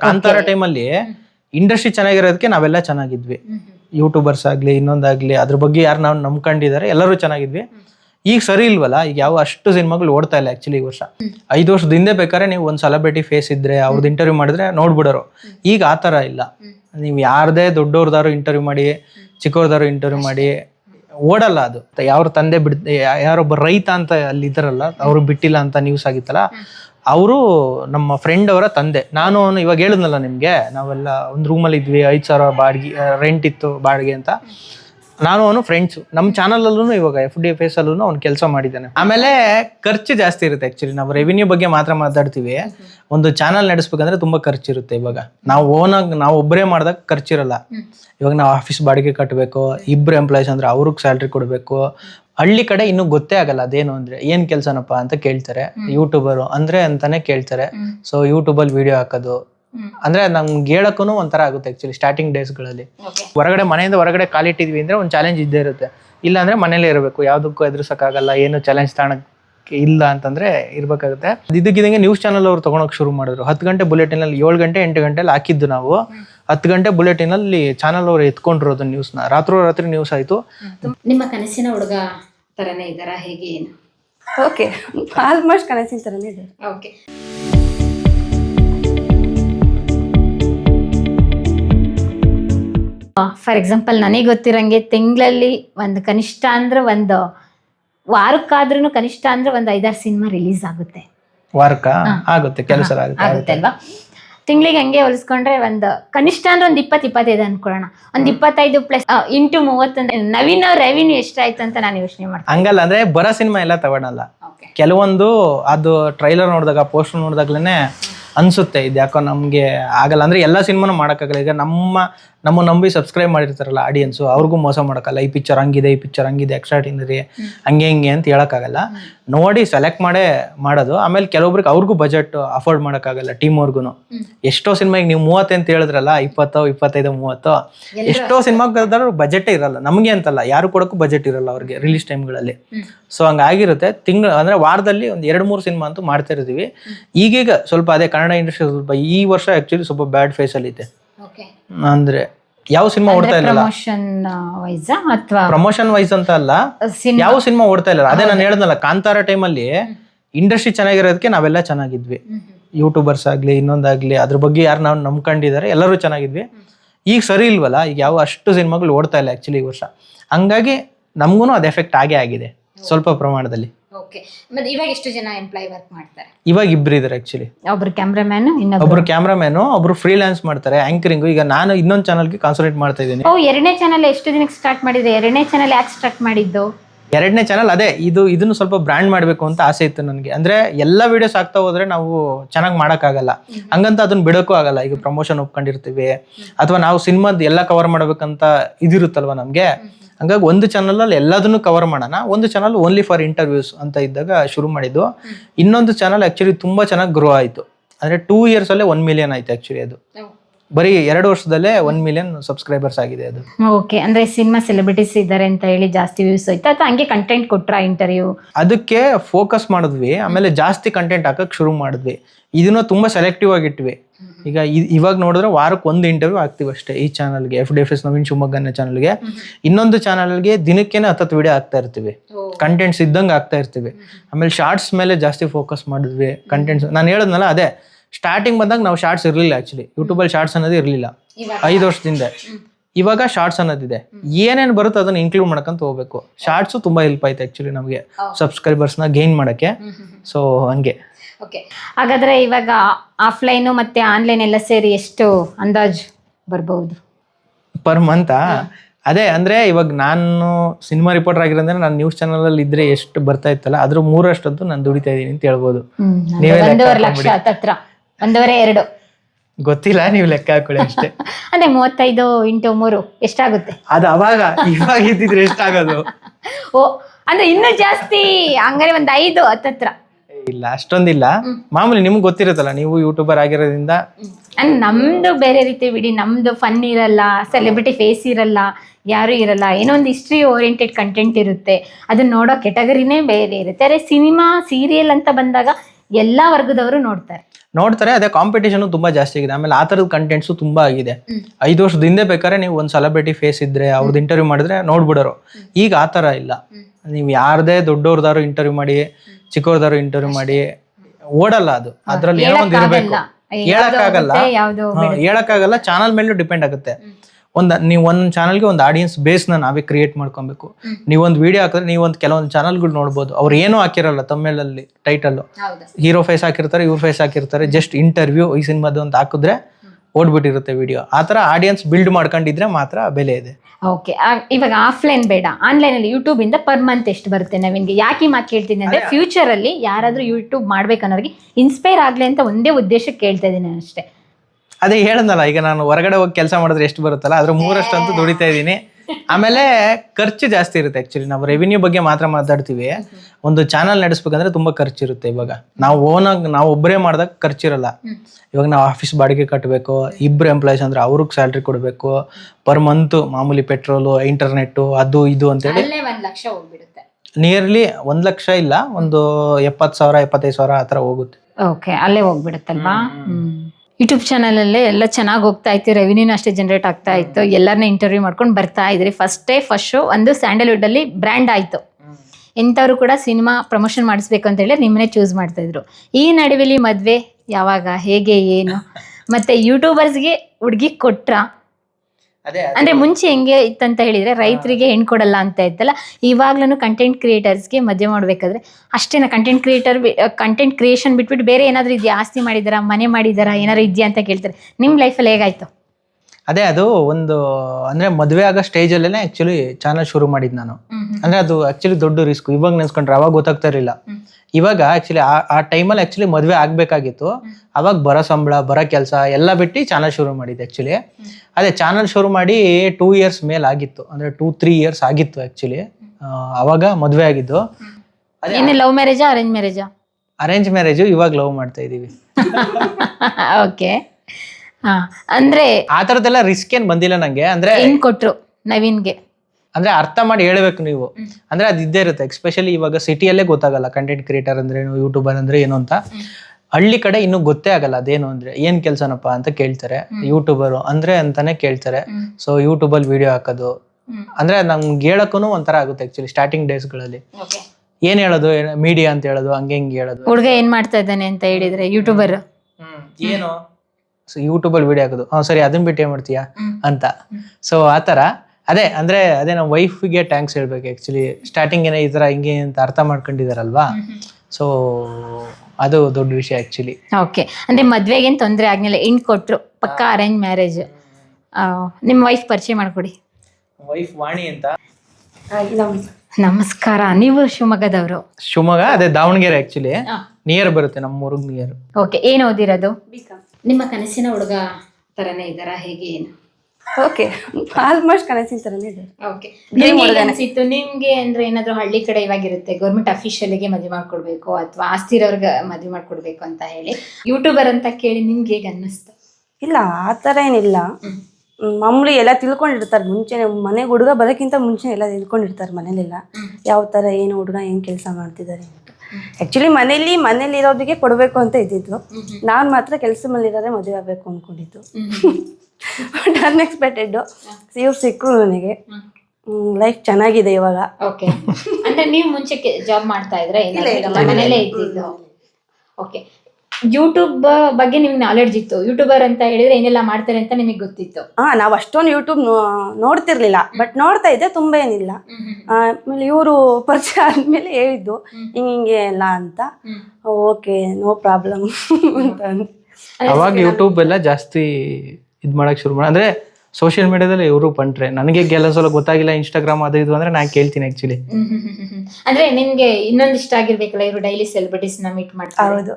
ಕಾಂತಾರ ಟೈಮಲ್ಲಿ ಇಂಡಸ್ಟ್ರಿ ಚೆನ್ನಾಗಿರೋದಕ್ಕೆ ನಾವೆಲ್ಲ ಚೆನ್ನಾಗಿದ್ವಿ. ಯೂಟ್ಯೂಬರ್ಸ್ ಆಗ್ಲಿ ಇನ್ನೊಂದಾಗ್ಲಿ ಅದ್ರ ಬಗ್ಗೆ ಯಾರು ನಾವು ನಂಬ್ಕೊಂಡಿದ್ದಾರೆ ಎಲ್ಲರೂ ಚೆನ್ನಾಗಿದ್ವಿ. ಈಗ ಸರಿ ಇಲ್ವಲ್ಲ? ಈಗ ಯಾವ ಅಷ್ಟು ಸಿನಿಮಾಗಳು ಓಡ್ತಾ ಇಲ್ಲ ಆಕ್ಚುಲಿ ಈ ವರ್ಷ. ಐದು ವರ್ಷದ ಹಿಂದೆ ಬೇಕಾದ್ರೆ ನೀವು ಒಂದು ಸೆಲೆಬ್ರಿಟಿ ಫೇಸ್ ಇದ್ರೆ ಅವ್ರದ್ದು ಇಂಟರ್ವ್ಯೂ ಮಾಡಿದ್ರೆ ನೋಡ್ಬಿಡೋರು. ಈಗ ಆ ಥರ ಇಲ್ಲ. ನೀವು ಯಾರದೇ ದೊಡ್ಡವ್ರದಾರು ಇಂಟರ್ವ್ಯೂ ಮಾಡಿ ಚಿಕ್ಕವ್ರದಾರು ಇಂಟರ್ವ್ಯೂ ಮಾಡಿ ಓಡಲ್ಲ ಅದು. ಯಾರ ತಂದೆ ಬಿಡ್ ಯಾರೊಬ್ಬ ರೈತ ಅಂತ ಅಲ್ಲಿ ಇದ್ದಾರಲ್ಲ ಅವ್ರು ಬಿಟ್ಟಿಲ್ಲ ಅಂತ ನ್ಯೂಸ್ ಆಗಿತ್ತಲ್ಲ ಅವರು ನಮ್ಮ ಫ್ರೆಂಡ್ ಅವರ ತಂದೆ. ನಾನು ಅವ್ನು ಇವಾಗ ಹೇಳಿದ್ನಲ್ಲ ನಿಮಗೆ ನಾವೆಲ್ಲ ಒಂದು ರೂಮಲ್ಲಿ ಇದ್ವಿ ಐದು ಸಾವಿರ ಬಾಡಿಗೆ ರೆಂಟ್ ಇತ್ತು ಬಾಡಿಗೆ ಅಂತ. ನಾನು ಅವನು ಫ್ರೆಂಡ್ಸು ನಮ್ಮ ಚಾನಲಲ್ಲೂ ಇವಾಗ ಎಫ್ ಡಿ ಎಫ್ ಎಸ್ ಅಲ್ಲೂ ಅವ್ನು ಕೆಲಸ ಮಾಡಿದ್ದಾನೆ. ಆಮೇಲೆ ಖರ್ಚು ಜಾಸ್ತಿ ಇರುತ್ತೆ ಆ್ಯಕ್ಚುಲಿ ನಾವು ರೆವಿನ್ಯೂ ಬಗ್ಗೆ ಮಾತ್ರ ಮಾತಾಡ್ತೀವಿ. ಒಂದು ಚಾನಲ್ ನಡೆಸ್ಬೇಕಂದ್ರೆ ತುಂಬ ಖರ್ಚಿರುತ್ತೆ ಇವಾಗ. ನಾವು ಓನಾಗಿ ನಾವು ಒಬ್ಬರೇ ಮಾಡಿದಾಗ ಖರ್ಚಿರಲ್ಲ. ಇವಾಗ ನಾವು ಆಫೀಸ್ ಬಾಡಿಗೆ ಕಟ್ಟಬೇಕು ಇಬ್ರು ಎಂಪ್ಲಾಯೀಸ್ ಅಂದ್ರೆ ಅವ್ರಿಗೆ ಸ್ಯಾಲ್ರಿ ಕೊಡಬೇಕು ಹಳ್ಳಿ ಕಡೆ ಇನ್ನು ಗೊತ್ತೇ ಆಗಲ್ಲ ಅದೇನು ಅಂದ್ರೆ ಏನ್ ಕೆಲ್ಸನಪ್ಪ ಅಂತ ಕೇಳ್ತಾರೆ ಯೂಟ್ಯೂಬರು ಅಂದ್ರೆ ಅಂತಾನೆ ಕೇಳ್ತಾರೆ. ಸೊ ಯೂಟ್ಯೂಬಲ್ಲಿ ವಿಡಿಯೋ ಹಾಕೋದು. ಅಂದ್ರೆ ನಮ್ಗೆ ಹೇಳಕ್ಕೂ ಒಂಥರ ಆಗುತ್ತೆ ಆಕ್ಚುಲಿ ಸ್ಟಾರ್ಟಿಂಗ್ ಡೇಸ್ಗಳಲ್ಲಿ. ಹೊರಗಡೆ ಮನೆಯಿಂದ ಹೊರಗಡೆ ಕಾಲಿಟ್ಟಿದ್ವಿ ಅಂದ್ರೆ ಒಂದು ಚಾಲೆಂಜ್ ಇದ್ದೇ ಇರುತ್ತೆ. ಇಲ್ಲ ಅಂದ್ರೆ ಮನೇಲೇ ಇರಬೇಕು. ಯಾವುದಕ್ಕೂ ಎದುರಿಸಕ್ಕಾಗಲ್ಲ ಏನು ಚಾಲೆಂಜ್ ತಾಣಕ್ಕೆ ಇಲ್ಲ ಅಂತಂದ್ರೆ ಇರ್ಬೇಕಾಗುತ್ತೆ. ಇದಕ್ಕಿದಂಗೆ ನ್ಯೂಸ್ ಚಾನಲ್ ಅವ್ರು ತಗೊಳಕ್ ಶುರು ಮಾಡಿದ್ರು. ಹತ್ತು ಗಂಟೆ ಬುಲೆಟಿನ್ ಅಲ್ಲಿ ಏಳು ಗಂಟೆ ಎಂಟು ಗಂಟೆಲಿ ಹಾಕಿದ್ದು ನಾವು. ಹತ್ತು ಗಂಟೆ ಬುಲೆಟಿನ್ ಅಲ್ಲಿ ಚಾನಲ್ ಅವರು ಎತ್ಕೊಂಡಿರೋದು ನ್ಯೂಸ್ನ ರಾತ್ರೋ ರಾತ್ರಿ ನ್ಯೂಸ್ ಆಯ್ತು. ನಿಮ್ಮ ಕನಸಿನ ಹುಡುಗ ತರನೇ ಇದ್ದಾರಾ? ಹೇಗೆ ಏನು? ಓಕೆ ಆಲ್ಮೋಸ್ಟ್ ಕನಸಿನ ತರನೇ ಇದೆ. ಓಕೆ ಫಾರ್ ಎಕ್ಸಾಂಪಲ್ ನನಗೆ ಗೊತ್ತಿರಂಗೆ ತಿಂಗಳಲ್ಲಿ ಒಂದು ಕನಿಷ್ಠ ಅಂದ್ರೆ ಒಂದು ವಾರಕ್ಕಾದ್ರೂ ಕನಿಷ್ಠ ಅಂದ್ರೆ ಒಂದು ಐದಾರು ಸಿನಿಮಾ ರಿಲೀಸ್ ಆಗುತ್ತೆ. ವಾರಕ್ಕ? ಆಗುತ್ತೆ ಕೆಲಸ ಆಗುತ್ತೆ ಆಗುತ್ತೆ. ಅಲ್ವಾ ತಿಂಗಳಿಗೆ ಹಂಗೆ ಹೊಲಿಸ್ಕೊಂಡ್ರೆ ಒಂದು ಕನಿಷ್ಠ ಅಂದ್ರೆ ಒಂದು ಇಪ್ಪತ್ತು ಇಪ್ಪತ್ತೈದು ಅನ್ಕೊಳ್ಳೋಣ. ಒಂದು ಇಪ್ಪತ್ತೈದು ಪ್ಲಸ್ ಇಂಟು ಮೂವತ್ತು ಅಂದ್ರೆ ನವೀನ ರೆವಿನ್ಯೂ ಎಷ್ಟಾಯ್ತು ಅಂತ ನಾನು ಯೋಚನೆ ಮಾಡ್ತೀನಿ. ಹಂಗಲ್ಲ ಅಂದ್ರೆ ಬರೋ ಸಿನಿಮಾ ಎಲ್ಲ ತಗೊಳಲ್ಲ. ಕೆಲವೊಂದು ಅದು ಟ್ರೈಲರ್ ನೋಡಿದಾಗ ಪೋಸ್ಟರ್ ನೋಡಿದಾಗ್ಲೇ ಅನ್ಸುತ್ತೆ. ಇದು ಯಾಕೋ ನಮಗೆ ಆಗಲ್ಲ. ಅಂದ್ರೆ ಎಲ್ಲ ಸಿನಿಮಾನು ಮಾಡೋಕ್ಕಾಗಲ್ಲ. ಈಗ ನಮ್ಮ ನಮ್ಮ ನಂಬಿ ಸಬ್ಸ್ಕ್ರೈಬ್ ಮಾಡಿರ್ತಾರಲ್ಲ ಆಡಿಯನ್ಸು ಅವ್ರಿಗೂ ಮೋಸ ಮಾಡೋಕ್ಕಲ್ಲ ಈ ಪಿಕ್ಚರ್ ಹಂಗಿದೆ ಈ ಪಿಕ್ಚರ್ ಹಂಗಿದೆ ಎಕ್ಸ್ಟ್ರಾಟಿನರಿ ಹಂಗೆ ಹಿಂಗೆ ಅಂತ ಹೇಳೋಕ್ಕಾಗಲ್ಲ. ನೋಡಿ ಸೆಲೆಕ್ಟ್ ಮಾಡೇ ಮಾಡೋದು. ಆಮೇಲೆ ಕೆಲವೊಬ್ರಿಗೆ ಅವ್ರಿಗೂ ಬಜೆಟ್ ಅಫೋರ್ಡ್ ಮಾಡೋಕ್ಕಾಗಲ್ಲ ಟೀಮ್ ಅವ್ರಿಗೂ ಎಷ್ಟೋ ಸಿನಿಮಾಗೆ ನೀವು ಮೂವತ್ತು ಅಂತ ಹೇಳಿದ್ರಲ್ಲ ಇಪ್ಪತ್ತೋ ಇಪ್ಪತ್ತೈದು ಮೂವತ್ತೋ ಎಷ್ಟೋ ಸಿನಿಮಾಗಾದ್ರು ಬಜೆಟೇ ಇರಲ್ಲ. ನಮಗೆ ಅಂತಲ್ಲ ಯಾರು ಕೊಡೋಕ್ಕೂ ಬಜೆಟ್ ಇರಲ್ಲ ಅವ್ರಿಗೆ ರಿಲೀಸ್ ಟೈಮ್ಗಳಲ್ಲಿ ಸೊ ಹಂಗಾಗಿರುತ್ತೆ. ತಿಂಗಳು ಅಂದರೆ ವಾರದಲ್ಲಿ ಒಂದು ಎರಡು ಮೂರು ಸಿನಿಮಾ ಅಂತೂ ಮಾಡ್ತಾ ಇರ್ತೀವಿ. ಈಗೀಗ ಸ್ವಲ್ಪ ಅದೇ ಕನ್ನಡ ಇಂಡಸ್ಟ್ರಿ ಸ್ವಲ್ಪ ಈ ವರ್ಷ ಆ್ಯಕ್ಚುಲಿ ಸ್ವಲ್ಪ ಬ್ಯಾಡ್ ಫೇಸಲ್ಲಿ ಇದೆ. ಅಂದ್ರೆ ಯಾವ ಸಿನಿಮಾ ಓಡ್ತಾ ಇಲ್ಲ ಪ್ರಮೋಷನ್ ವೈಸ್ ಅಥವಾ ಪ್ರಮೋಷನ್ ವೈಸ್ ಅಂತ ಅಲ್ಲ. ಯಾವ ಸಿನಿಮಾ ಓಡ್ತಾ ಇಲ್ಲ ಅದೇ ನಾನು ಹೇಳ್ದಲ್ಲ ಕಾಂತಾರ ಟೈಮಲ್ಲಿ ಇಂಡಸ್ಟ್ರಿ ಚೆನ್ನಾಗಿರೋದಕ್ಕೆ ನಾವೆಲ್ಲ ಚೆನ್ನಾಗಿದ್ವಿ. ಯೂಟ್ಯೂಬರ್ಸ್ ಆಗ್ಲಿ ಇನ್ನೊಂದಾಗ್ಲಿ ಅದ್ರ ಬಗ್ಗೆ ಯಾರು ನಾವು ನಂಬ್ಕೊಂಡಿದ್ದಾರೆ ಎಲ್ಲರೂ ಚೆನ್ನಾಗಿದ್ವಿ. ಈಗ ಸರಿ ಇಲ್ವಲ್ಲ? ಈಗ ಯಾವ ಅಷ್ಟು ಸಿನಿಮಾಗಳು ಓಡ್ತಾ ಇಲ್ಲ ಆ್ಯಕ್ಚುಲಿ ಈ ವರ್ಷ. ಹಂಗಾಗಿ ನಮಗೂ ಅದು ಎಫೆಕ್ಟ್ ಆಗೇ ಆಗಿದೆ ಸ್ವಲ್ಪ ಪ್ರಮಾಣದಲ್ಲಿ. ಓಕೆ ಮತ್ತೆ ಇವಾಗ ಎಷ್ಟು ಜನ ಎಂಪ್ಲಾಯ್ ವರ್ಕ್ ಮಾಡ್ತಾರೆ? ಇವಾಗ ಇಬ್ರು ಇದ್ದಾರೆ ಆಕ್ಚುಲಿ ಒಬ್ರು ಕ್ಯಾಮ್ರಾಮ್ಯಾನ್ ಇನ್ನೊಬ್ರು ಒಬ್ರು ಕ್ಯಾಮ್ರಾಮ್ಯಾನು ಒಬ್ರು ಫ್ರೀಲ್ಯಾನ್ಸ್ ಮಾಡ್ತಾರೆ ಆಂಕರಿಂಗ್ ಈಗ ನಾನು ಇನ್ನೊಂದು ಚಾನಲ್ಗೆ ಕಾನ್ಸಂಟ್ರೇಟ್ ಮಾಡ್ತಾ ಇದ್ದೀನಿ. ಓ ಎರಡನೇ ಚಾನಲ್ ಎಷ್ಟು ದಿನಕ್ಕೆ ಸ್ಟಾರ್ಟ್ ಮಾಡಿದ್ರೆ? ಎರಡನೇ ಚಾನಲ್ ಯಾಕೆ ಸ್ಟಾರ್ಟ್ ಮಾಡಿದ್ದು? ಎರಡನೇ ಚಾನಲ್ ಅದೇ ಇದು ಇದನ್ನು ಸ್ವಲ್ಪ ಬ್ರ್ಯಾಂಡ್ ಮಾಡಬೇಕು ಅಂತ ಆಸೆ ಇತ್ತು ನನಗೆ. ಅಂದರೆ ಎಲ್ಲ ವೀಡಿಯೋಸ್ ಆಗ್ತಾ ಹೋದರೆ ನಾವು ಚೆನ್ನಾಗಿ ಮಾಡೋಕ್ಕಾಗಲ್ಲ. ಹಂಗಂತ ಅದನ್ನು ಬಿಡೋಕ್ಕೂ ಆಗಲ್ಲ. ಈಗ ಪ್ರಮೋಷನ್ ಒಪ್ಕೊಂಡಿರ್ತೀವಿ. ಅಥವಾ ನಾವು ಸಿನಿಮಾದ ಎಲ್ಲ ಕವರ್ ಮಾಡಬೇಕಂತ ಇದಿರುತ್ತಲ್ವ ನಮಗೆ? ಹಂಗಾಗಿ ಒಂದು ಚಾನಲಲ್ಲಿ ಎಲ್ಲದನ್ನು ಕವರ್ ಮಾಡೋಣ. ಒಂದು ಚಾನಲ್ ಓನ್ಲಿ ಫಾರ್ ಇಂಟರ್ವ್ಯೂಸ್ ಅಂತ ಇದ್ದಾಗ ಶುರು ಮಾಡಿದ್ದು. ಇನ್ನೊಂದು ಚಾನಲ್ ಆ್ಯಕ್ಚುಲಿ ತುಂಬ ಚೆನ್ನಾಗಿ ಗ್ರೋ ಆಯಿತು. ಅಂದರೆ ಟೂ ಇಯರ್ಸ್ ಅಲ್ಲೇ ಒನ್ ಮಿಲಿಯನ್ ಆಯಿತು ಆ್ಯಕ್ಚುಲಿ ಅದು. ಬರೀ ಎರಡು ವರ್ಷದಲ್ಲೇ ಒನ್ ಮಿಲಿಯನ್ ಸಬ್ಸ್ಕ್ರೈಬರ್ಸ್ ಆಗಿದೆ ಅದು. ಓಕೆ ಅಂದ್ರೆ ಸಿನಿಮಾ ಸೆಲೆಬ್ರಿಟೀಸ್ ಇದ್ದಾರೆ ಅಂತ ಹೇಳಿ ಜಾಸ್ತಿ ವ್ಯೂಸ್ ಹೋಯ್ತಾ? ಅಥವಾ ಹಂಗೆ ಕಂಟೆಂಟ್ ಕೊಟ್ರ ಇಂಟರ್ವ್ಯೂ ಅದಕ್ಕೆ ಫೋಕಸ್ ಮಾಡಿದ್ವಿ ಆಮೇಲೆ ಜಾಸ್ತಿ ಕಂಟೆಂಟ್ ಹಾಕಕ್ ಶುರು ಮಾಡಿದ್ವಿ. ಇದನ್ನ ತುಂಬಾ ಸೆಲೆಕ್ಟಿವ್ ಆಗಿ ಇಟ್ವಿ. ಈಗ ಇವಾಗ ನೋಡಿದ್ರೆ ವಾರಕ್ಕೆ ಒಂದು ಇಂಟರ್ವ್ಯೂ ಆಗ್ತಿವಿ ಅಷ್ಟೇ ಈ ಚಾನಲ್ಗೆ F D F S Naveen ಶಿವಮೊಗ್ಗನ ಚಾನಲ್ಗೆ ಇನ್ನೊಂದು ಚಾನಲ್ಗೆ ದಿನಕ್ಕೇನೆ ಹತ್ತತ್ತು ವಿಡಿಯೋ ಆಗ್ತಾ ಇರ್ತೀವಿ. ಕಂಟೆಂಟ್ಸ್ ಇದ್ದಂಗೆ ಆಗ್ತಾ ಇರ್ತೀವಿ. ಆಮೇಲೆ ಶಾರ್ಟ್ಸ್ ಮೇಲೆ ಜಾಸ್ತಿ ಫೋಕಸ್ ಮಾಡಿದ್ವಿ. ಕಂಟೆಂಟ್ಸ್ ನಾನು ಹೇಳದ್ನಲ್ಲ ಅದೇ ಸ್ಟಾರ್ಟಿಂಗ್ ಬಂದಾಗ ನಾವು ಶಾರ್ಟ್ಸ್ ಇರಲಿಲ್ಲ ಆಕ್ಚುಲಿ ಯೂಟ್ಯೂಬಲ್ಲಿ ಶಾರ್ಟ್ಸ್ ಅನ್ನೋದು ಇರಲಿಲ್ಲ. ಐದು ವರ್ಷದಿಂದ. ಇವಾಗ ಶಾರ್ಟ್ಸ್ ಅನ್ನೋದಿದೆ. ಏನೇನು ಬರುತ್ತೆ ಅದನ್ನ ಇನ್ಕ್ಲೂಡ್ ಮಾಡ್ಕೊಂತ ಹೋಗ್ಬೇಕು. ಶಾರ್ಟ್ಸು ತುಂಬಾ ಹೆಲ್ಪ್ ಆಯ್ತು ಆಕ್ಚುಲಿ ನಮಗೆ. ಸಬ್ಸ್ಕ್ರೈಬರ್ಸ್ನ ಗೇನ್ ಮಾಡಕ್ಕೆ. ಸೊ ಹಂಗೆ. ಓಕೆ ಹಾಗಾದ್ರೆ ಇವಾಗ ಆಫ್ಲೈನು ಮತ್ತೆ ಆನ್ಲೈನ್ ಎಲ್ಲ ಸೇರಿ ಎಷ್ಟು ಅಂದಾಜು ಬರಬಹುದು? ಪರ್ ಮಂತ ಅದೇ ಅಂದ್ರೆ ಇವಾಗ ನಾನು ಸಿನಿಮಾ ರಿಪೋರ್ಟರ್ ಆಗಿರೋದ್ರೆ ನಾನು ನ್ಯೂಸ್ ಚಾನಲ್ ಅಲ್ಲಿ ಇದ್ರೆ ಎಷ್ಟು ಬರ್ತಾ ಇತ್ತಲ್ಲ ಅದ್ರ ಮೂರಷ್ಟಂತೂ ನಾನು ದುಡಿತಾ ಇದ್ದೀನಿ ಅಂತ ಹೇಳ್ಬೋದು. ನೀವೇ ಒಂದೂವರೆ ಎರಡು. ಗೊತ್ತಿಲ್ಲ ನೀವು ಲೆಕ್ಕ ಹಾಕೊಳ್ಳಿ ಅಷ್ಟೇ. ಅಂದ್ರೆ ಮೂವತ್ತೈದು ಇಂಟು ಮೂರು ಎಷ್ಟಾಗುತ್ತೆ? ಅದು ಅವಾಗ ಇವಾಗ ಇದ್ದಿದ್ರೆ ಎಷ್ಟಾಗೋದು? ಓ ಅಂದ್ರೆ ಇನ್ನೂ ಜಾಸ್ತಿ ಹಂಗಾರೆ ಒಂದ್ ಐದು ಹತ್ತತ್ರ. ಇಲ್ಲ ಅಷ್ಟೊಂದಿಲ್ಲ. ಮಾಮೂಲಿ ನಿಮ್ಗೆ ಗೊತ್ತಿರುತ್ತಲ್ಲ ನೀವು ಯೂಟ್ಯೂಬರ್ ಆಗಿರೋದ್ರಿಂದ? ಅಂದ್ರೆ ನಮ್ದು ಬೇರೆ ರೀತಿ ಬಿಡಿ ನಮ್ದು ಫನ್ ಇರಲ್ಲ ಸೆಲೆಬ್ರಿಟಿ ಫೇಸ್ ಇರಲ್ಲ ಯಾರು ಇರಲ್ಲ ಏನೋ ಒಂದು ಹಿಸ್ಟ್ರಿ ಓರಿಯೆಂಟೆಡ್ ಕಂಟೆಂಟ್ ಇರುತ್ತೆ. ಅದನ್ನ ನೋಡೋ ಕೆಟಗರಿನೇ ಬೇರೆ ಇರುತ್ತೆ. ಅರೆ ಸಿನಿಮಾ ಸೀರಿಯಲ್ ಅಂತ ಬಂದಾಗ ಎಲ್ಲಾ ವರ್ಗದವರು ನೋಡ್ತಾರೆ. ನೋಡ್ತಾರೆ ಅದೇ ಕಾಂಪಿಟೇಷನ್ ತುಂಬಾ ಜಾಸ್ತಿ ಆಗಿದೆ. ಆಮೇಲೆ ಆ ತರದ ಕಂಟೆಂಟ್ಸು ತುಂಬಾ ಆಗಿದೆ. ಐದು ವರ್ಷದ ಹಿಂದೆ ಬೇಕಾದ್ರೆ ನೀವು ಒಂದು ಸೆಲೆಬ್ರಿಟಿ ಫೇಸ್ ಇದ್ರೆ ಅವ್ರದ್ದು ಇಂಟರ್ವ್ಯೂ ಮಾಡಿದ್ರೆ ನೋಡ್ಬಿಡೋರು. ಈಗ ಆ ತರ ಇಲ್ಲ. ನೀವು ಯಾರದೇ ದೊಡ್ಡವ್ರದಾರು ಇಂಟರ್ವ್ಯೂ ಮಾಡಿ ಚಿಕ್ಕವ್ರದಾರು ಇಂಟರ್ವ್ಯೂ ಮಾಡಿ ಓಡಲ್ಲ ಅದು. ಅದ್ರಲ್ಲಿ ಏನೋ ಒಂದು ಇರಬೇಕು. ಹೇಳಕ್ಕಾಗಲ್ಲ. ಆಗಲ್ಲ ಹೇಳಕ್ ಹೇಳಕ್ಕಾಗಲ್ಲ ಚಾನಲ್ ಮೇಲೂ ಡಿಪೆಂಡ್ ಆಗುತ್ತೆ. ಒಂದ್ ನೀವು ಒಂದ್ ಚಾನಲ್ಗೆ ಒಂದು ಆಡಿಯನ್ಸ್ ಬೇಸ್ನ ನಾವೇ ಕ್ರಿಯೇಟ್ ಮಾಡ್ಕೊಬೇಕು. ನೀವು ಒಂದು ವಿಡಿಯೋ ಹಾಕಿದ್ರೆ ನೀವು ಒಂದು ಕೆಲವೊಂದು ಚಾನಲ್ಗಳು ನೋಡ್ಬೋದು. ಅವ್ರು ಏನೂ ಹಾಕಿರಲ್ಲ ತಮ್ಮೇಲಲ್ಲಿ ಟೈಟಲ್ ಹೌದು. ಹೀರೋ ಫೇಸ್ ಹಾಕಿರ್ತಾರೆ ಇವ್ರ ಫೇಸ್ ಹಾಕಿರ್ತಾರೆ ಜಸ್ಟ್ ಇಂಟರ್ವ್ಯೂ ಈ ಸಿನಿಮಾದು ಅಂತ ಹಾಕಿದ್ರೆ ಓಡ್ಬಿಟ್ಟಿರುತ್ತೆ ವಿಡಿಯೋ ಆ ಥರ ಆಡಿಯನ್ಸ್ ಬಿಲ್ಡ್ ಮಾಡ್ಕೊಂಡಿದ್ರೆ ಮಾತ್ರ ಬೆಲೆ ಇದೆ. ಓಕೆ ಇವಾಗ ಆಫ್ಲೈನ್ ಬೇಡ. ಆನ್ಲೈನ್ ಅಲ್ಲಿ ಯೂಟ್ಯೂಬ್ ಇಂದ ಪರ್ ಮಂತ್ ಎಷ್ಟು ಬರುತ್ತೆ ನವೀನ್ಗೆ? ಯಾಕೆ ಮಾತು ಕೇಳ್ತೀನಿ ಅಂದ್ರೆ ಫ್ಯೂಚರ್ ಅಲ್ಲಿ ಯಾರಾದ್ರೂ ಯೂಟ್ಯೂಬ್ ಮಾಡ್ಬೇಕನ್ನೋರಿಗೆ ಇನ್ಸ್ಪೈರ್ ಆಗ್ಲಿ ಅಂತ ಒಂದೇ ಉದ್ದೇಶಕ್ಕೆ ಕೇಳ್ತಾ ಇದ್ದೀನಿ ಅಷ್ಟೇ. ಅದೇ ಹೇಳದ್ನಲ್ಲ ಈಗ ನಾನು ಹೊರಗಡೆ ಹೋಗಿ ಕೆಲಸ ಮಾಡಿದ್ರೆ ಎಷ್ಟು ಬರುತ್ತಲ್ಲ ಅದ್ರ ಅಂತ ದುಡಿತಾ ಇದ್ದೀನಿ. ಆಮೇಲೆ ಖರ್ಚು ಜಾಸ್ತಿ ಇರುತ್ತೆ ಆಕ್ಚುಲಿ ನಾವು ರೆವಿನ್ಯೂ ಬಗ್ಗೆ ಮಾತ್ರ ಮಾತಾಡ್ತೀವಿ. ಒಂದು ಚಾನಲ್ ನಡೆಸ್ಬೇಕಂದ್ರೆ ತುಂಬಾ ಖರ್ಚಿರುತ್ತೆ ಇವಾಗ. ನಾವು ಓನಾಗಿ ನಾವು ಒಬ್ಬರೇ ಮಾಡಿದಾಗ ಖರ್ಚಿರಲ್ಲ ಇವಾಗ ನಾವು ಆಫೀಸ್ ಬಾಡಿಗೆ ಕಟ್ಟಬೇಕು ಇಬ್ರು ಎಂಪ್ಲಾಯೀಸ್ ಅಂದ್ರೆ ಅವ್ರಿಗೆ ಸ್ಯಾಲ್ರಿ ಕೊಡಬೇಕು ಪರ್ ಮಂತ್ ಮಾಮೂಲಿ ಪೆಟ್ರೋಲು ಇಂಟರ್ನೆಟ್ ಅದು ಇದು ಅಂತ ಹೇಳಿ ನಿಯರ್ಲಿ ಒಂದ್ ಲಕ್ಷ ಇಲ್ಲ ಒಂದು ಎಪ್ಪತ್ತು ಸಾವಿರ ಎಪ್ಪತ್ತೈದು ಸಾವಿರ ಆತರ ಹೋಗುತ್ತೆ. ಓಕೆ ಅಲ್ಲೇ ಹೋಗ್ಬಿಡುತ್ತಲ್ವಾ? ಯೂಟ್ಯೂಬ್ ಚಾನಲ್ ಅಲ್ಲೇ ಎಲ್ಲ ಚೆನ್ನಾಗಿ ಹೋಗ್ತಾ ಇತ್ತು ರೆವಿನ್ಯೂನ ಅಷ್ಟೇ ಜನರೇಟ್ ಆಗ್ತಾ ಇತ್ತು. ಎಲ್ಲರನ್ನ ಇಂಟರ್ವ್ಯೂ ಮಾಡ್ಕೊಂಡು ಬರ್ತಾ ಇದ್ರಿ. ಫಸ್ಟೇ ಫಸ್ಟ್ ಶೋ ಒಂದು ಸ್ಯಾಂಡಲ್ವುಡ್ ಅಲ್ಲಿ ಬ್ರ್ಯಾಂಡ್ ಆಯ್ತು. ಎಂಥವ್ರು ಕೂಡ ಸಿನಿಮಾ ಪ್ರಮೋಷನ್ ಮಾಡಿಸ್ಬೇಕು ಅಂತ ಹೇಳಿ ನಿಮ್ಮನ್ನೇ ಚೂಸ್ ಮಾಡ್ತಾ ಇದ್ರು. ಈ ನಡುವೆಲಿ ಮದ್ವೆ ಯಾವಾಗ ಹೇಗೆ ಏನು? ಮತ್ತೆ ಯೂಟ್ಯೂಬರ್ಸ್ಗೆ ಹುಡುಗಿ ಕೊಟ್ರ. ಅಂದ್ರೆ ಮುಂಚೆ ಹೆಂಗೆ ಇತ್ತಂತ ಹೇಳಿದ್ರೆ ರೈತರಿಗೆ ಹೆಣ್ ಕೊಡಲ್ಲ ಅಂತ ಇತ್ತಲ್ಲ ಇವಾಗ್ಲೂ ಕಂಟೆಂಟ್ ಕ್ರಿಯೇಟರ್ಸ್ಗೆ ಮದ್ಯ ಮಾಡ್ಬೇಕಾದ್ರೆ ಅಷ್ಟೇನ? ಕಂಟೆಂಟ್ ಕ್ರಿಯೇಟರ್ ಕಂಟೆಂಟ್ ಕ್ರಿಯೇಷನ್ ಬಿಟ್ಬಿಟ್ಟು ಬೇರೆ ಏನಾದ್ರು ಇದೆಯಾ? ಆಸ್ತಿ ಮಾಡಿದಾರಾ? ಮನೆ ಮಾಡಿದಾರಾ? ಏನಾದ್ರು ಇದೆಯಾ ಅಂತ ಕೇಳ್ತಾರೆ. ನಿಮ್ ಲೈಫಲ್ಲಿ ಹೇಗಾಯ್ತು? ಅದೇ ಅದು ಒಂದು ಅಂದ್ರೆ ಮದುವೆ ಆಗೋ ಸ್ಟೇಜಲ್ಲೇ ಆಕ್ಚುಲಿ ಚಾನಲ್ ಶುರು ಮಾಡಿದ್ ನಾನು. ಅಂದ್ರೆ ಅದು ಆಕ್ಚುಲಿ ದೊಡ್ಡ ರಿಸ್ಕ್ ಇವಾಗ ನೆನ್ಸ್ಕೊಂಡ್ರೆ ಅವಾಗ ಗೊತ್ತಾಗ್ತಾ ಇರಲಿಲ್ಲ. ಇವಾಗ ಆಕ್ಚುಲಿ ಆ ಟೈಮಲ್ಲಿ ಆಕ್ಚುಲಿ ಮದುವೆ ಆಗ್ಬೇಕಾಗಿತ್ತು. ಅವಾಗ ಬರೋ ಸಂಬಳ ಬರೋ ಕೆಲಸ ಎಲ್ಲ ಬಿಟ್ಟು ಚಾನಲ್ ಶುರು ಮಾಡಿದ್ದೆ ಆಕ್ಚುಲಿ ಅದೇ ಚಾನಲ್ ಶುರು ಮಾಡಿ ಟೂ ಇಯರ್ಸ್ ಮೇಲೆ ಆಗಿತ್ತು. ಅಂದ್ರೆ ಟೂ ತ್ರೀ ಇಯರ್ಸ್ ಆಗಿತ್ತು ಆಕ್ಚುಲಿ ಅವಾಗ ಮದುವೆ ಆಗಿದ್ದು. ಲವ್ ಮ್ಯಾರೇಜಾ ಅರೇಂಜ್ ಮ್ಯಾರೇಜಾ ಅರೇಂಜ್ ಮ್ಯಾರೇಜು ಇವಾಗ ಲವ್ ಮಾಡ್ತಾ ಇದೀವಿ. ಓಕೆ ಅಂದ್ರೆ ಆ ತರದೆಲ್ಲ ರಿಸ್ಕ್ ಏನ್ ಬಂದಿಲ್ಲ ನಂಗೆ. ಅಂದ್ರೆ ಕೊಟ್ರು ನವೀನ್ಗೆ? ಅಂದ್ರೆ ಅರ್ಥ ಮಾಡಿ ಹೇಳ್ಬೇಕು ನೀವು. ಅಂದ್ರೆ ಅದು ಇದ್ದೇ ಇರುತ್ತೆ. ಎಸ್ಪೆಷಲಿ ಇವಾಗ ಸಿಟಿಯಲ್ಲೇ ಗೊತ್ತಾಗಲ್ಲ ಕಂಟೆಂಟ್ ಕ್ರಿಯೇಟರ್ ಅಂದ್ರೆ ಏನು ಯೂಟ್ಯೂಬರ್ ಅಂದ್ರೆ ಏನು ಅಂತ. ಹಳ್ಳಿ ಕಡೆ ಇನ್ನೂ ಗೊತ್ತೇ ಆಗಲ್ಲ ಅದೇನು ಅಂದ್ರೆ ಏನ್ ಕೆಲ್ಸನಪ್ಪ ಅಂತ ಕೇಳ್ತಾರೆ. ಯೂಟ್ಯೂಬರು ಅಂದ್ರೆ ಅಂತಾನೆ ಕೇಳ್ತಾರೆ. ಸೊ ಯೂಟ್ಯೂಬಲ್ಲಿ ವಿಡಿಯೋ ಹಾಕೋದು. ಅಂದ್ರೆ ನಮ್ಗೆ ಹೇಳಕ್ಕೂ ಒಂಥರ ಆಗುತ್ತೆ ಆಕ್ಚುಲಿ ಸ್ಟಾರ್ಟಿಂಗ್ ಡೇಸ್ಗಳಲ್ಲಿ. ಏನ್ ಹೇಳೋದು? ಮೀಡಿಯಾ ಅಂತ ಹೇಳೋದು ಹಂಗೆ ಹಿಂಗೆ ಹೇಳೋದು. ಹುಡುಗ ಏನ್ ಮಾಡ್ತಾ ಇದ್ದಾನೆ ಅಂತ ಹೇಳಿದ್ರೆ ಯೂಟ್ಯೂಬರ್ ಏನು? ಸೊ ಯೂಟ್ಯೂಬಲ್ಲಿ ವಿಡಿಯೋ ಹಾಕೋದು. ಹಾಂ ಸರಿ ಅದನ್ನ ಬಿಟ್ಟು ಏನ್ ಮಾಡ್ತೀಯಾ? ಅಂತ. ಸೊ ಆ ಥರ. ಅದೇ ಅಂದ್ರೆ ಅದೇ ನಮ್ಮ ವೈಫ್ಗೆ ಟ್ಯಾಂಕ್ಸ್ ಹೇಳ್ಬೇಕು ಆ್ಯಕ್ಚುಲಿ ಸ್ಟಾರ್ಟಿಂಗ್ ಏನೋ ಈ ಥರ ಹಿಂಗೆ ಅಂತ ಅರ್ಥ ಮಾಡ್ಕೊಂಡಿದಾರಲ್ವಾ? ಸೊ ಅದು ದೊಡ್ಡ ವಿಷಯ ಆ್ಯಕ್ಚುಲಿ ಓಕೆ ಅಂದ್ರೆ ಮದ್ವೆಗೆ ಏನ್ ತೊಂದರೆ ಆಗ್ಲಿಲ್ಲ. ಹೆಣ್ಣು ಕೊಟ್ರು ಪಕ್ಕಾ ಅರೇಂಜ್ ಮ್ಯಾರೇಜ್ ನಿಮ್ಮ ವೈಫ್ ಪರಿಚಯ ಮಾಡ್ಕೊಡಿ. ವೈಫ್ ವಾಣಿ ಅಂತ. ನಮಸ್ಕಾರ. ನೀವು ಶಿವಮೊಗ್ಗದವರು? ಶಿವಮೊಗ್ಗ ಅದೇ ದಾವಣಗೆರೆ ಆ್ಯಕ್ಚುಲಿ ನಿಯರ್ ಬರುತ್ತೆ ನಮ್ಮ ಊರಿಗೆ ನಿಯರ್ ಓಕೆ ಏನು ಓದಿರೋದು? ನಿಮ್ಮ ಕನಸಿನ ಹುಡುಗ ತರನೇ ಇದ್ದಾರಾ? ಹೇಗೆ ಏನು? ಓಕೆ ಆಲ್ಮೋಸ್ಟ್ ಕನಸಿನ ತರನೇ ಇದೆ. ಓಕೆ ನಿಮ್ಗೆ ಅನ್ಸಿತ್ತು? ನಿಮ್ಗೆ ಅಂದ್ರೆ ಏನಾದ್ರು ಹಳ್ಳಿ ಕಡೆ ಇವಾಗಿರುತ್ತೆ ಗೌರ್ಮೆಂಟ್ ಅಫಿಷಿಯಲ್ಗೆ ಮದುವೆ ಮಾಡ್ಕೊಡ್ಬೇಕು ಅಥವಾ ಆಸ್ತಿ ಇರೋರ್ಗೆ ಮದುವೆ ಮಾಡ್ಕೊಡ್ಬೇಕು ಅಂತ ಹೇಳಿ. ಯೂಟ್ಯೂಬರ್ ಅಂತ ಕೇಳಿ ನಿಮ್ಗೆ ಹೇಗೆ ಅನ್ನಿಸ್ತು? ಇಲ್ಲ ಆ ಥರ ಏನಿಲ್ಲ. ಮಾಮೂಲಿ ಎಲ್ಲ ತಿಳ್ಕೊಂಡಿರ್ತಾರೆ. ಮುಂಚೆನೆ ಮನೆಗೆ ಹುಡುಗ ಬರೋಕ್ಕಿಂತ ಮುಂಚೆ ಎಲ್ಲ ತಿಳ್ಕೊಂಡಿರ್ತಾರೆ ಮನೇಲೆಲ್ಲ. ಯಾವ ಥರ ಏನು ಹುಡುಗ ಏನು ಕೆಲಸ ಮಾಡ್ತಿದ್ದಾರೆ ಅಂತ. ಆ್ಯಕ್ಚುಲಿ ಮನೇಲಿ ಮನೇಲಿ ಇರೋದಕ್ಕೆ ಕೊಡಬೇಕು ಅಂತ ಇದ್ದಿದ್ದು. ನಾನು ಮಾತ್ರ ಕೆಲಸ ಮನೇಲಿರೋದೇ ಮದುವೆ ಆಗಬೇಕು ಅಂದ್ಕೊಂಡಿದ್ದು ಬಟ್ ಅನ್ಎಕ್ಸ್ಪೆಕ್ಟೆಡ್ಡು ಇವ್ರು ಸಿಕ್ಕರು ನನಗೆ. ಲೈಫ್ ಚೆನ್ನಾಗಿದೆ ಇವಾಗ. ಓಕೆ ಅಂದ್ರೆ ನೀವು ಮುಂಚೆ ಜಾಬ್ ಮಾಡ್ತಾ ಇದ್ರೆ ಮನೇಲೇ ಇದ್ದಿದ್ದು. ಓಕೆ ಯೂಟ್ಯೂಬ್ ಬಗ್ಗೆ ನಿಮ್ಗೆ ನಾಲೆಡ್ಜ್ ಇತ್ತು. ಯೂಟ್ಯೂಬರ್ ಅಂತ ಹೇಳಿದ್ರೆ ಏನೆಲ್ಲ ಮಾಡ್ತಾರೆ ಅಂತ ನಿಮಗೆ ಗೊತ್ತಿತ್ತು? ಹಾ ನಾವು ಅಷ್ಟೊಂದು ಯೂಟ್ಯೂಬ್ ನೋಡ್ತಿರ್ಲಿಲ್ಲ. ಬಟ್ ನೋಡ್ತಾ ಇದ್ದೆ ತುಂಬಾ ಏನಿಲ್ಲ. ಆಮೇಲೆ ಇವರು ಪರಿಚಯ ಆದ್ಮೇಲೆ ಹೇಳಿದ್ದು ಹಿಂಗೆ ಹಿಂಗೆ ಎಲ್ಲ ಅಂತ. ಓಕೆ ನೋ ಪ್ರಾಬ್ಲಮ್ ಅಂತ ಅಂದೆ. ಅವಾಗ ಯೂಟ್ಯೂಬ್ ಎಲ್ಲ ಜಾಸ್ತಿ ಇದ್ ಮಾಡಕ್ ಶುರು ಮಾಡಿ ಅಂದ್ರೆ ಸೋಷಿಯಲ್ ಮೀಡಿಯಾದಲ್ಲಿ ಇವರು ಪಂಟ್ರೆ ನನಗೆ ಕೆಲವು ಸಲ ಗೊತ್ತಾಗಿಲ್ಲ ಇನ್ಸ್ಟಾಗ್ರಾಮ್ ಅದು ಇದು ಅಂದ್ರೆ ನಾನು ಕೇಳ್ತೀನಿ ಆಕ್ಚುಲಿ ಅಂದ್ರೆ ನಿಮ್ಗೆ ಇನ್ನೊಂದು ಇಷ್ಟ ಆಗಿರ್ಬೇಕಲ್ಲ ಇವರು ಡೈಲಿ ಸೆಲೆಬ್ರಿಟೀಸ್ನ ಮೀಟ್ ಮಾಡ್ತಾರೆ. ಹೌದು.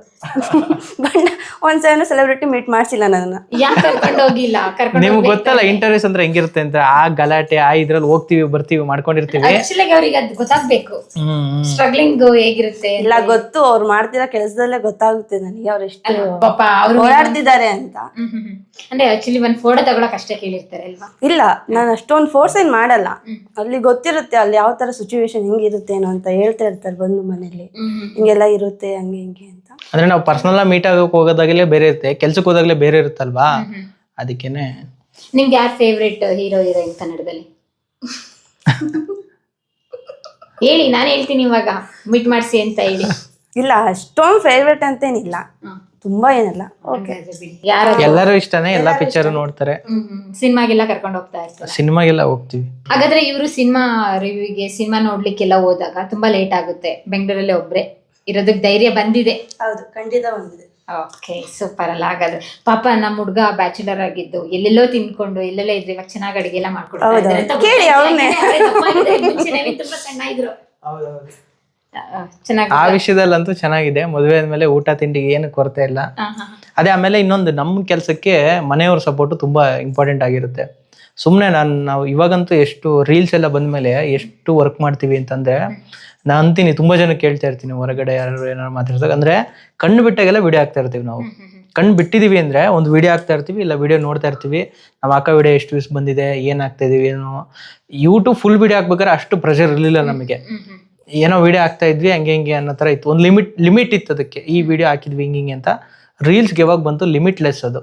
ಬಟ್ ಒಂದ್ಸಲ ಸೆಲೆಬ್ರಿಟಿ ಮೀಟ್ ಮಾಡಿಸಿಲ್ಲ ನನ್ನ ಯಾಕೆ ಕರ್ಕೊಂಡು ಹೋಗಿಲ್ಲ? ಕರ್ಕೊಂಡು ನಿಮ್ಗೆ ಗೊತ್ತಲ್ಲ ಇಂಟರ್ವ್ಯೂಸ್ ಅಂದ್ರೆ ಹೆಂಗಿರುತ್ತೆ ಅಂತ? ಆ ಗಲಾಟೆ ಆ ಇದ್ರಲ್ಲಿ ಹೋಗ್ತೀವಿ ಬರ್ತೀವಿ ಮಾಡ್ಕೊಂಡಿರ್ತೀವಿ. ಆಕ್ಚುಲಿ ಅವ್ರಿಗೆ ಅದು ಗೊತ್ತಾಗ್ಬೇಕು. ಸ್ಟ್ರಗ್ಲಿಂಗ್ ಹೇಗಿರುತ್ತೆ ಇಲ್ಲ ಗೊತ್ತು. ಅವ್ರು ಮಾಡ್ತಿರೋ ಕೆಲಸದಲ್ಲೇ ಗೊತ್ತಾಗುತ್ತೆ ನನಗೆ. ಅವ್ರು ಎಷ್ಟು ಪಾಪ ಅವ್ರು ಓಡಾಡ್ತಿದ್ದಾರೆ ಅಂತ. ಅಂದ್ರೆ ಆಕ್ಚುಲಿ ಒಂದ್ ಫೋಟೋ ತಗೊಳಕ್ ಅಷ್ಟೇ ಕೇಳಿರ್ತಾರೆ ಅಲ್ವಾ? ಇಲ್ಲ ನಾನು ಅಷ್ಟೊಂದು ಫೋರ್ಸ್ ಏನು ಮಾಡಲ್ಲ. ಅಲ್ಲಿ ಗೊತ್ತಿರುತ್ತೆ ಅಲ್ಲಿ ಯಾವ ಥರ ಸಿಚುವೇಶನ್ ಹೆಂಗಿರುತ್ತೆ ಏನೋ ಅಂತ ಹೇಳ್ತಾ ಇರ್ತಾರೆ ಬಂದು ಮನೇಲಿ ಹಿಂಗೆಲ್ಲ ಇರುತ್ತೆ ಹಂಗೆ ಹಿಂಗೆ ಅಂತ. ಅಂದ್ರೆ ನಾವು ಪರ್ಸನಲ್ ಮೀಟ್ ಆಗಕ್ಕೆ ಹೋಗೋದಾಗಲೇ ಬೇರೆ ಇರುತ್ತೆ. ಕೆಲ್ಸಕ್ಕೆ ಹೋದಾಗಲೇ ಬೇರೆ ಇರುತ್ತಲ್ವಾ? ಅದಕ್ಕೇನೆ. ನಿಮ್ಗೆ ಯಾರು ಫೇವ್ರೇಟ್ ಹೀರೋ ಹೀರೋಯಿನ್ ಕನ್ನಡದಲ್ಲಿ? ಹೇಳಿ ನಾನು ಹೇಳ್ತೀನಿ ಇವಾಗ. ಮೀಟ್ ಮಾಡಿಸಿ ಅಂತ ಹೇಳಿ. ಇಲ್ಲ ಅಷ್ಟೊಂದು ಫೇವ್ರೇಟ್ ಅಂತೇನಿಲ್ಲ. ತುಂಬಾ ಏನಲ್ಲ. ಓಕೆ. ಯಾರು ಎಲ್ಲರೂ ಇಷ್ಟನೇ ಎಲ್ಲಾ ಪಿಕ್ಚರ್ ನೋಡ್ತಾರೆ. ಸಿನಿಮಾಗೆಲ್ಲ ಕರ್ಕೊಂಡು ಹೋಗ್ತಾ ಇರ್ತಾರೆ. ಸಿನಿಮಾಗೆಲ್ಲ ಹೋಗ್ತೀವಿ. ಹಾಗಾದ್ರೆ ಇವರು ಸಿನಿಮಾ ರಿವ್ಯೂಗೆ ಸಿನಿಮಾ ನೋಡ್ಲಿಕ್ಕೆಲ್ಲ ಹೋದಾಗ ತುಂಬಾ ಲೇಟ್ ಆಗುತ್ತೆ. ಬೆಂಗಳೂರಲ್ಲೇ ಒಬ್ರೆ. ಇರೋದಕ್ಕೆ ಧೈರ್ಯ ಬಂದಿದೆ. ಹೌದು ಖಂಡಿತ ಬಂದಿದೆ. ಓಕೆ ಸೂಪರ್ ಅಲ್ಲ ಹಾಗಾದ್ರೆ. ಪಾಪ ನಮ್ಮ ಹುಡುಗ ಬ್ಯಾಚುಲರ್ ಆಗಿದ್ದು ಎಲ್ಲೆಲ್ಲೋ ತಿನ್ಕೊಂಡು ಎಲ್ಲೆಲ್ಲ ಇದ್ರೆ ಇವಾಗ ಚೆನ್ನಾಗಿ ಅಡಿಗೆ ಎಲ್ಲ ಮಾಡ್ಕೊಡ್ತಾರೆ ತುಂಬಾ ಸಣ್ಣ ಇದ್ರು. ಚೆನ್ನಾಗಿ ಆ ವಿಷಯದಲ್ಲಂತೂ ಚೆನ್ನಾಗಿದೆ. ಮದುವೆ ಆದ್ಮೇಲೆ ಊಟ ತಿಂಡಿಗೆ ಏನು ಕೊರತೆ ಇಲ್ಲ. ಅದೇ ಆಮೇಲೆ ಇನ್ನೊಂದು ನಮ್ಮ ಕೆಲಸಕ್ಕೆ ಮನೆಯವ್ರ ಸಪೋರ್ಟ್ ತುಂಬಾ ಇಂಪಾರ್ಟೆಂಟ್ ಆಗಿರುತ್ತೆ. ಸುಮ್ಮನೆ ನಾನು ನಾವು ಇವಾಗಂತೂ ಎಷ್ಟು ರೀಲ್ಸ್ ಎಲ್ಲ ಬಂದ್ಮೇಲೆ ಎಷ್ಟು ವರ್ಕ್ ಮಾಡ್ತೀವಿ ಅಂತಂದ್ರೆ ನಾನು ಅಂತೀನಿ ತುಂಬಾ ಜನ ಕೇಳ್ತಾ ಇರ್ತೀನಿ ಹೊರಗಡೆ ಯಾರು ಏನಾರು ಮಾತಾಡ್ದಾಗ. ಅಂದ್ರೆ ಕಣ್ಣು ಬಿಟ್ಟಾಗೆಲ್ಲ ವಿಡಿಯೋ ಹಾಕ್ತಾ ಇರ್ತೀವಿ ನಾವು. ಕಣ್ಣು ಬಿಟ್ಟಿದೀವಿ ಅಂದ್ರೆ ಒಂದು ವಿಡಿಯೋ ಹಾಕ್ತಾ ಇರ್ತೀವಿ ಇಲ್ಲ ವಿಡಿಯೋ ನೋಡ್ತಾ ಇರ್ತೀವಿ. ನಾವು ಅಕ್ಕ ವಿಡಿಯೋ ಎಷ್ಟು ವ್ಯೂಸ್ ಬಂದಿದೆ ಏನ್ ಹಾಕ್ತಾ ಇದೀವಿ ಏನು. ಯೂಟ್ಯೂಬ್ ಫುಲ್ ವಿಡಿಯೋ ಹಾಕ್ಬೇಕಾದ್ರೆ ಅಷ್ಟು ಪ್ರೆಷರ್ ಇರಲಿಲ್ಲ ನಮಗೆ. ಏನೋ ವಿಡಿಯೋ ಹಾಕ್ತಾ ಇದ್ವಿ ಹಂಗೆ ಹಿಂಗೆ ಅನ್ನೋ ಥರ ಇತ್ತು. ಒಂದು ಲಿಮಿಟ್ ಲಿಮಿಟ್ ಇತ್ತು ಅದಕ್ಕೆ. ಈ ವಿಡಿಯೋ ಹಾಕಿದ್ವಿ ಹಿಂಗೆ ಹಿಂಗೆ ಅಂತ. ರೀಲ್ಸ್ಗೆ ಯಾವಾಗ ಬಂತು ಲಿಮಿಟ್ಲೆಸ್ ಅದು.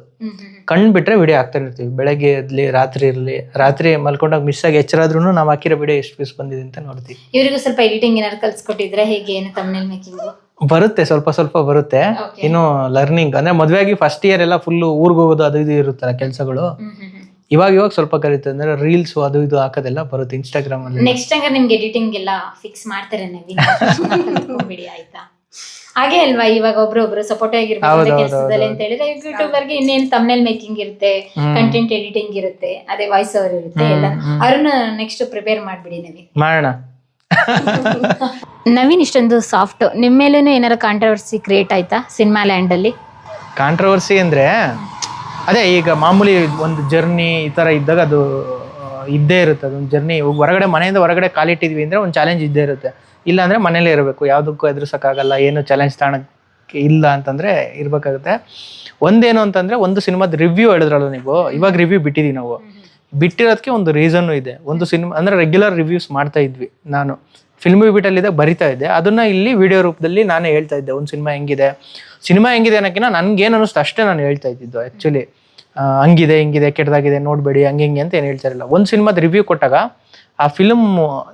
ಕಣ್ಣು ಬಿಟ್ರೆ ವಿಡಿಯೋ ಹಾಕ್ತಾ ಇರ್ತೀವಿ. ಬೆಳಗ್ಗೆ ಇರಲಿ ರಾತ್ರಿ ಇರಲಿ ರಾತ್ರಿ ಮಲ್ಕೊಂಡಾಗ ಮಿಸ್ ಆಗಿ ಎಚ್ಚರಾದ್ರೂ ನಾವು ಹಾಕಿರೋ ವಿಡಿಯೋ ಎಷ್ಟು ವ್ಯೂಸ್ ಬಂದಿದೆ ಅಂತ ನೋಡ್ತೀವಿ. ಇವರಿಗೂ ಸ್ವಲ್ಪ ಎಡಿಟಿಂಗ್ ಏನಾದ್ರು ಕಲ್ಸ್ಕೊಟ್ಟಿದ್ರೆ ಹೇಗೆ ಏನು ತಮ್ಮನೇಲಿ ಮೇಕಿಂಗ್ ಬರುತ್ತೆ ಸ್ವಲ್ಪ ಸ್ವಲ್ಪ ಬರುತ್ತೆ. ಇನ್ನು ಲರ್ನಿಂಗ್ ಅಂದ್ರೆ ಮದುವೆ ಆಗಿ ಫಸ್ಟ್ ಇಯರ್ ಎಲ್ಲ ಫುಲ್ ಊರ್ಗ್ ಹೋಗೋದು ಅದು ಇದು ಇರುತ್ತಲ್ಲ ಕೆಲಸಗಳು. ಇವಾಗ ಇವಾಗ ಸ್ವಲ್ಪ ಕಲಿತು ಅಂದ್ರೆ ರೀಲ್ಸ್ ಅದು ಇದು ಹಾಕೋದೆಲ್ಲ ಬರುತ್ತೆ ಇನ್ಸ್ಟಾಗ್ರಾಮ್ ಅಲ್ಲಿ. ನೆಕ್ಸ್ಟ್ ಹಂಗ ನಿಮ್ಗೆ ಎಡಿಟಿಂಗ್ ಎಲ್ಲ ಫಿಕ್ಸ್ ಮಾಡ್ತಾರೆ ನವೀನ್. ಕಲ್ತ್ಕೊಂಡ್ಬಿಡಿ ಆಯ್ತಾ? ಹಾಗೆ ಅಲ್ವಾ ಇವಾಗ ಒಬ್ರೊಬ್ರು ಒಬ್ರು ಸಪೋರ್ಟ್ ಆಗಿರ್ಬೋದು ಕೆಲಸದಲ್ಲಿ ಅಂತ ಹೇಳಿದ್ರೆ ಯೂಟ್ಯೂಬರ್ಗೆ ಇನ್ನೇನ್ ತಮ್ನೇಲ್ ಮೇಕಿಂಗ್ ಇರುತ್ತೆ ಕಂಟೆಂಟ್ ಎಡಿಟಿಂಗ್ ಇರುತ್ತೆ ಅದೇ ವಾಯ್ಸ್ ಓವರ್ ಇರುತ್ತೆ ಎಲ್ಲ. ಅವ್ರನ್ನ ನೆಕ್ಸ್ಟ್ ಪ್ರಿಪೇರ್ ಮಾಡ್ಬಿಡಿ ನವೀನ್. ಮಾಡೋಣ. ನವೀನ್ ಇಷ್ಟೊಂದು ಸಾಫ್ಟ್ ನಿಮ್ಮ ಮೇಲೂ ಏನಾರ ಕಾಂಟ್ರವರ್ಸಿ ಕ್ರಿಯೇಟ್ ಆಯ್ತಾ ಸಿನಿಮಾ ಲ್ಯಾಂಡ್ ಅಲ್ಲಿ? ಕಾಂಟ್ರವರ್ಸಿ ಅಂದ್ರೆ ಅದೇ ಈಗ ಮಾಮೂಲಿ ಒಂದು ಜರ್ನಿ ಈ ಥರ ಇದ್ದಾಗ ಅದು ಇದ್ದೇ ಇರುತ್ತೆ. ಅದೊಂದು ಜರ್ನಿ ಹೊರಗಡೆ, ಮನೆಯಿಂದ ಹೊರಗಡೆ ಕಾಲಿಟ್ಟಿದ್ವಿ ಅಂದ್ರೆ ಒಂದು ಚಾಲೆಂಜ್ ಇದ್ದೇ ಇರುತ್ತೆ. ಇಲ್ಲ ಅಂದ್ರೆ ಮನೇಲೇ ಇರಬೇಕು. ಯಾವುದಕ್ಕೂ ಎದುರಿಸೋಕ್ಕಾಗಲ್ಲ. ಏನು ಚಾಲೆಂಜ್ ತಾಣಕ್ಕೆ ಇಲ್ಲ ಅಂತಂದ್ರೆ ಇರಬೇಕಾಗುತ್ತೆ. ಒಂದೇನು ಅಂತಂದ್ರೆ ಒಂದು ಸಿನಿಮಾದ ರಿವ್ಯೂ ಹೇಳಿದ್ರಲ್ಲ ನೀವು? ಇವಾಗ ರಿವ್ಯೂ ಬಿಟ್ಟಿದ್ದೀವಿ ನಾವು. ಬಿಟ್ಟಿರೋದಕ್ಕೆ ಒಂದು ರೀಸನ್ನು ಇದೆ. ಒಂದು ಸಿನಿಮಾ, ಅಂದ್ರೆ ರೆಗ್ಯುಲರ್ ರಿವ್ಯೂಸ್ ಮಾಡ್ತಾ ಇದ್ವಿ ನಾನು. ಫಿಲ್ಮ್ ಬಿಟಲ್ಲಿದೆ ಬರಿತಾ ಇದ್ದೆ. ಅದನ್ನ ಇಲ್ಲಿ ವಿಡಿಯೋ ರೂಪದಲ್ಲಿ ನಾನೇ ಹೇಳ್ತಾ ಇದ್ದೆ. ಒಂದು ಸಿನಿಮಾ ಹೆಂಗಿದೆ? ಸಿನಿಮಾ ಹೆಂಗಿದೆ ಅನ್ನೋಕ್ಕಿಂತ ನನ್ಗೇನು ಅನ್ನಿಸ್ತು ಅಷ್ಟೇ ನಾನು ಹೇಳ್ತಾ ಇದ್ದಿದ್ದು ಆ್ಯಕ್ಚುಲಿ ಹಂಗಿದೆ ಹಿಂಗಿದೆ ಕೆಟ್ಟದಾಗಿದೆ ನೋಡಬೇಡಿ ಹಂಗೆ ಹಿಂಗೆ ಅಂತ ಏನು ಹೇಳ್ತಾ ಇರಲಿಲ್ಲ ಒಂದು ಸಿನಿಮಾದ ರಿವ್ಯೂ ಕೊಟ್ಟಾಗ ಆ ಫಿಲಮ್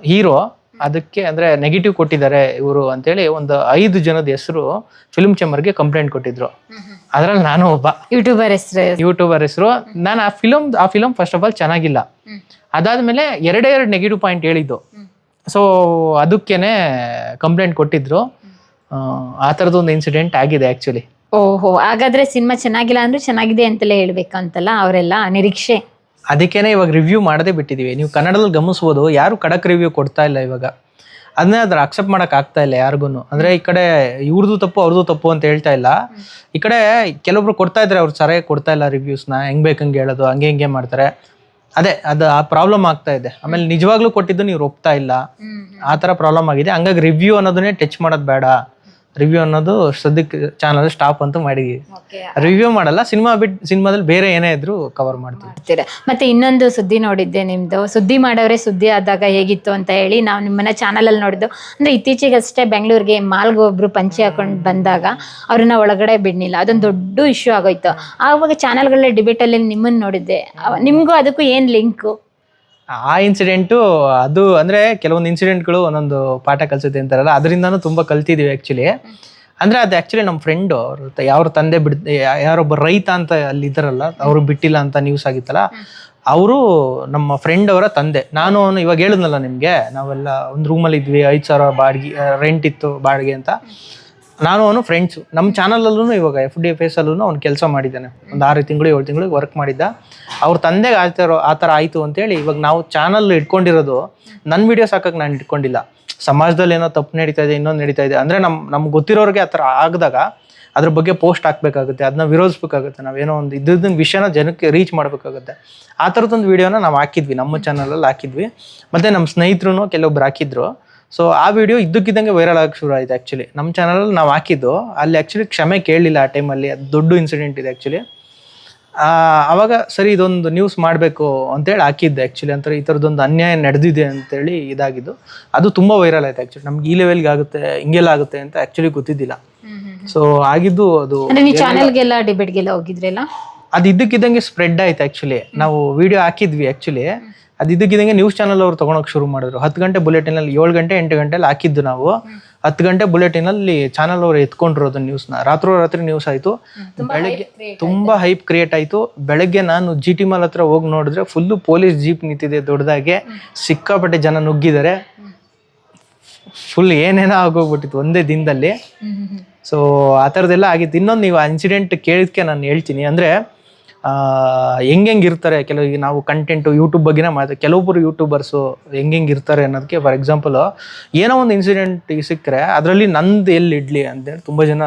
ಹೀರೋ ಅದಕ್ಕೆ ಅಂದರೆ ನೆಗೆಟಿವ್ ಕೊಟ್ಟಿದ್ದಾರೆ ಇವರು ಅಂತೇಳಿ ಒಂದು ಐದು ಜನದ ಹೆಸರು ಫಿಲ್ಮ್ ಚೇಂಬರ್ಗೆ ಕಂಪ್ಲೇಂಟ್ ಕೊಟ್ಟಿದ್ರು. ಅದರಲ್ಲಿ ನಾನು ಒಬ್ಬ. ಯೂಟ್ಯೂಬರ್ ಹೆಸರು. ಯೂಟ್ಯೂಬರ್ ಹೆಸರು. ನಾನು ಆ ಫಿಲಮ್ ಆ ಫಿಲಮ್ ಫಸ್ಟ್ ಆಫ್ ಆಲ್ ಚೆನ್ನಾಗಿಲ್ಲ. ಅದಾದ್ಮೇಲೆ ಎರಡೇ ಎರಡು ನೆಗೆಟಿವ್ ಪಾಯಿಂಟ್ ಹೇಳಿದ್ದು. ಸೊ ಅದಕ್ಕೇನೆ ಕಂಪ್ಲೇಂಟ್ ಕೊಟ್ಟಿದ್ರು. ಆ, ಥರದ್ದು ಒಂದು ಇನ್ಸಿಡೆಂಟ್ ಆಗಿದೆ ಆ್ಯಕ್ಚುಲಿ ಓಹೋ ಹಾಗಾದ್ರೆ ಸಿನಿಮಾ ಚೆನ್ನಾಗಿಲ್ಲ ಅಂದ್ರೆ ಚೆನ್ನಾಗಿದೆ ಅಂತಲೇ ಹೇಳ್ಬೇಕಂತಲ್ಲ ಅವರೆಲ್ಲ ನಿರೀಕ್ಷೆ? ಅದಕ್ಕೇನೆ ಇವಾಗ ರಿವ್ಯೂ ಮಾಡದೇ ಬಿಟ್ಟಿದೀವಿ. ನೀವು ಕನ್ನಡದಲ್ಲಿ ಗಮನಿಸ್ಬೋದು ಯಾರು ಕಡಕ್ ರಿವ್ಯೂ ಕೊಡ್ತಾ ಇಲ್ಲ ಇವಾಗ. ಅದನ್ನೇ ಅದ್ರ ಅಕ್ಸೆಪ್ಟ್ ಮಾಡಕ್ ಆಗ್ತಾ ಇಲ್ಲ ಯಾರಿಗೂ ಅಂದ್ರೆ ಈ ಕಡೆ ಇವ್ರದ್ದು ತಪ್ಪು ಅವ್ರದ್ದು ತಪ್ಪು ಅಂತ ಹೇಳ್ತಾ ಇಲ್ಲ. ಈ ಕಡೆ ಕೆಲವೊಬ್ರು ಕೊಡ್ತಾ ಇದ್ರೆ ಅವ್ರು ಸರಿಯಾಗಿ ಕೊಡ್ತಾ ಇಲ್ಲ ರಿವ್ಯೂಸ್ನ ಹೆಂಗ್ ಬೇಕಂಗೆ ಹೇಳೋದು ಹಂಗೆ ಹಿಂಗೆ ಮಾಡ್ತಾರೆ. ಅದೇ ಅದು ಆ ಪ್ರಾಬ್ಲಮ್ ಆಗ್ತಾ ಇದೆ. ಆಮೇಲೆ ನಿಜವಾಗ್ಲೂ ಕೊಟ್ಟಿದ್ದು ನೀವು ಒಪ್ತಾ ಇಲ್ಲ. ಆ ಥರ ಪ್ರಾಬ್ಲಮ್ ಆಗಿದೆ. ಹಂಗಾಗಿ ರಿವ್ಯೂ ಅನ್ನೋದನ್ನೇ ಟಚ್ ಮಾಡೋದು ಬೇಡ. ರಿವ್ಯೂ ಅನ್ನೋದು ಸದ್ಯಕ್ಕೆ ಚಾನಲ್ ಸ್ಟಾಪ್ ಅಂತೂ ಮಾಡಿದೀವಿ. ರಿವ್ಯೂ ಮಾಡಲ್ಲ ಸಿನಿಮಾ ಬಿಟ್ ಸಿನಿಮಾದಲ್ಲಿ ಬೇರೆ ಏನೇ ಇದ್ರು ಕವರ್ ಮಾಡ್ತೀವಿ. ಮಾಡ್ತೀರಾ? ಮತ್ತೆ ಇನ್ನೊಂದು ಸುದ್ದಿ ನೋಡಿದ್ದೆ ನಿಮ್ದು. ಸುದ್ದಿ ಮಾಡೋರೆ ಸುದ್ದಿ ಆದಾಗ ಹೇಗಿತ್ತು ಅಂತ ಹೇಳಿ ನಾವು ನಿಮ್ಮನ್ನ ಚಾನಲ್ ಅಲ್ಲಿ ನೋಡಿದ್ದು. ಅಂದ್ರೆ ಇತ್ತೀಚೆಗಷ್ಟೇ ಬೆಂಗಳೂರಿಗೆ ಮಾಲ್ಗೆ ಒಬ್ರು ಪಂಚೆ ಹಾಕೊಂಡು ಬಂದಾಗ ಅವ್ರನ್ನ ಒಳಗಡೆ ಬಿಡ್ನಿಲ್ಲ ಅದೊಂದು ದೊಡ್ಡ ಇಶ್ಯೂ ಆಗೋಯ್ತು. ಆವಾಗ ಚಾನಲ್ಗಳ ಡಿಬೇಟ್ ಅಲ್ಲಿ ನಿಮ್ಮನ್ನ ನೋಡಿದ್ದೆ. ನಿಮ್ಗೂ ಅದಕ್ಕೂ ಏನ್ ಲಿಂಕ್ ಆ ಇನ್ಸಿಡೆಂಟು ಅದು ಅಂದರೆ ಕೆಲವೊಂದು ಇನ್ಸಿಡೆಂಟ್ಗಳು ಒಂದೊಂದು ಪಾಠ ಕಲಿಸುತ್ತೆ ಅಂತಾರಲ್ಲ, ಅದರಿಂದನೂ ತುಂಬ ಕಲ್ತಿದ್ದೀವಿ ಆ್ಯಕ್ಚುಲಿ ಅಂದರೆ ಅದು ಆ್ಯಕ್ಚುಲಿ ನಮ್ಮ ಫ್ರೆಂಡು ಅವ್ರ ಯಾವ್ರ ತಂದೆ ಬಿಡ್, ಯಾರೊಬ್ಬ ರೈತ ಅಂತ ಅಲ್ಲಿ ಇದ್ದಾರಲ್ಲ, ಅವರು ಬಿಟ್ಟಿಲ್ಲ ಅಂತ ನ್ಯೂಸ್ ಆಗಿತ್ತಲ್ಲ, ಅವರು ನಮ್ಮ ಫ್ರೆಂಡ್ ಅವರ ತಂದೆ. ನಾನು ಅವನು ಇವಾಗ ಹೇಳಿದ್ನಲ್ಲ ನಿಮಗೆ, ನಾವೆಲ್ಲ ಒಂದು ರೂಮಲ್ಲಿ ಇದ್ವಿ, ಐದು ಸಾವಿರ ಬಾಡಿಗೆ ರೆಂಟ್ ಇತ್ತು ಬಾಡಿಗೆ ಅಂತ. ನಾನು ಅವನು ಫ್ರೆಂಡ್ಸು ನಮ್ಮ ಚಾನಲಲ್ಲೂ ಇವಾಗ ಎಫ್ ಡಿ ಎಫ್ ಎಸ್ ಅಲ್ಲೂ ಅವ್ನು ಕೆಲಸ ಮಾಡಿದ್ದಾನೆ. ಒಂದು ಆರು ತಿಂಗಳು, ಏಳು ತಿಂಗಳು ವರ್ಕ್ ಮಾಡಿದ್ದ. ಅವ್ರ ತಂದೆಗೆ ಆ ಥರ ಆ ಥರ ಆಯಿತು ಅಂತೇಳಿ ಇವಾಗ ನಾವು ಚಾನಲ್ ಇಟ್ಕೊಂಡಿರೋದು ನನ್ನ ವೀಡಿಯೋಸ್ ಹಾಕಕ್ಕೆ ನಾನು ಇಟ್ಕೊಂಡಿಲ್ಲ. ಸಮಾಜದಲ್ಲಿ ಏನೋ ತಪ್ಪು ನಡೀತಾ ಇದೆ, ಇನ್ನೊಂದು ನಡೀತಾ ಇದೆ. ಅಂದರೆ ನಮ್ಮ ನಮ್ಗೆ ಗೊತ್ತಿರೋರಿಗೆ ಆ ಥರ ಆಗದಾಗ ಅದ್ರ ಬಗ್ಗೆ ಪೋಸ್ಟ್ ಹಾಕಬೇಕಾಗುತ್ತೆ ಅದನ್ನ ವಿರೋಧಿಸ್ಬೇಕಾಗುತ್ತೆ. ನಾವೇನೋ ಒಂದು ಇದ್ರದ್ದು ವಿಷಯನ ಜನಕ್ಕೆ ರೀಚ್ ಮಾಡಬೇಕಾಗುತ್ತೆ. ಆ ಥರದ್ದೊಂದು ವಿಡಿಯೋನ ನಾವು ಹಾಕಿದ್ವಿ, ನಮ್ಮ ಚಾನಲಲ್ಲಿ ಹಾಕಿದ್ವಿ. ಮತ್ತು ನಮ್ಮ ಸ್ನೇಹಿತರು ಕೆಲವೊಬ್ರು ಹಾಕಿದ್ರು. ಸೊ ಆ ವಿಡಿಯೋ ಇದ್ದಕ್ಕಿದ್ದಂಗೆ ವೈರಲ್ ಆಗಕ್ಕೆ ಶುರು ಆಯ್ತು ಆ್ಯಕ್ಚುಲಿ ನಮ್ಮ ಚಾನಲಲ್ಲಿ ನಾವು ಹಾಕಿದ್ದು ಅಲ್ಲಿ ಆ್ಯಕ್ಚುಲಿ ಕ್ಷಮೆ ಕೇಳಲಿಲ್ಲ ಆ ಟೈಮಲ್ಲಿ ಅದು ದೊಡ್ಡ ಇನ್ಸಿಡೆಂಟ್ ಇದೆ ಆ್ಯಕ್ಚುಲಿ ಅವಾಗ ಸರಿ ಇದೊಂದು ನ್ಯೂಸ್ ಮಾಡಬೇಕು ಅಂತೇಳಿ ಹಾಕಿದ್ದೆ ಆ್ಯಕ್ಚುಲಿ ಅಂತ ಈ ಥರದ್ದೊಂದು ಅನ್ಯಾಯ ನಡೆದಿದೆ ಅಂತೇಳಿ ಇದಾಗಿದ್ದು. ಅದು ತುಂಬ ವೈರಲ್ ಆಯ್ತು ಆ್ಯಕ್ಚುಲಿ ನಮ್ಗೆ ಈ ಲೆವೆಲ್ಗೆ ಆಗುತ್ತೆ ಹಿಂಗೆಲ್ಲ ಆಗುತ್ತೆ ಅಂತ ಆ್ಯಕ್ಚುಲಿ ಗೊತ್ತಿದ್ದಿಲ್ಲ. ಸೊ ಆಗಿದ್ದು ಅದು ಚಾನೆಲ್ಗೆಲ್ಲ ಡಿಬೇಟ್ಗೆಲ್ಲ ಹೋಗಿದ್ರಲ್ಲ ಅದು ಇದ್ದಕ್ಕಿದ್ದಂಗೆ ಸ್ಪ್ರೆಡ್ ಆಯ್ತು ಆಕ್ಚುಲಿ ನಾವು ವಿಡಿಯೋ ಹಾಕಿದ್ವಿ ಆಕ್ಚುಲಿ ಅದು ಇದ್ದಕ್ಕಿದ್ದಂಗೆ ನ್ಯೂಸ್ ಚಾನಲ್ ಅವರು ತಗೊಳಕ್ ಶುರು ಮಾಡಿದ್ರು. ಹತ್ತು ಗಂಟೆ ಬುಲೆಟಿನ್ ಅಲ್ಲಿ ಏಳು ಗಂಟೆ ಎಂಟು ಗಂಟೆಲಿ ಹಾಕಿದ್ದು ನಾವು. ಹತ್ತು ಗಂಟೆ ಬುಲೆಟಿನ್ ಅಲ್ಲಿ ಚಾನಲ್ ಅವರು ಎತ್ಕೊಂಡ್ರು ಅದನ್ನ ನ್ಯೂಸ್ನ ರಾತ್ರೋ ರಾತ್ರಿ ನ್ಯೂಸ್ ಆಯ್ತು. ಬೆಳಗ್ಗೆ ತುಂಬಾ ಹೈಪ್ ಕ್ರಿಯೇಟ್ ಆಯ್ತು. ಬೆಳಗ್ಗೆ ನಾನು ಜಿ ಟಿ ಮಾಲ್ ಹತ್ರ ಹೋಗಿ ನೋಡಿದ್ರೆ ಫುಲ್ಲು ಪೊಲೀಸ್ ಜೀಪ್ ನಿಂತಿದೆ ದೊಡ್ಡದಾಗೆ. ಸಿಕ್ಕಾಪಟ್ಟೆ ಜನ ನುಗ್ಗಿದ್ದಾರೆ. ಫುಲ್ ಏನೇನೋ ಆಗೋಗ್ಬಿಟ್ಟಿತ್ತು ಒಂದೇ ದಿನದಲ್ಲಿ. ಸೊ ಆ ಥರದ್ದೆಲ್ಲ ಆಗಿತ್ತು. ಇನ್ನೊಂದು ನೀವು ಆ ಇನ್ಸಿಡೆಂಟ್ ಕೇಳಿದ್ಕೆ ನಾನು ಹೇಳ್ತೀನಿ. ಅಂದರೆ ಹೆಂಗೆ ಇರ್ತಾರೆ? ಕೆಲವು ನಾವು ಕಂಟೆಂಟು ಯೂಟ್ಯೂಬ್ ಬಗ್ಗೆನೇ ಮಾತಾಡ್ತೀವಿ ಕೆಲವೊಬ್ಬರು ಯೂಟ್ಯೂಬರ್ಸು ಹೆಂಗೆ ಇರ್ತಾರೆ ಅನ್ನೋದಕ್ಕೆ ಫಾರ್ ಎಕ್ಸಾಂಪಲ್ ಏನೋ ಒಂದು ಇನ್ಸಿಡೆಂಟ್ ಸಿಕ್ಕರೆ, ಅದರಲ್ಲಿ ನಂದು ಎಲ್ಲಿ ಇಡ್ಲಿ ಅಂತೇಳಿ ತುಂಬ ಜನ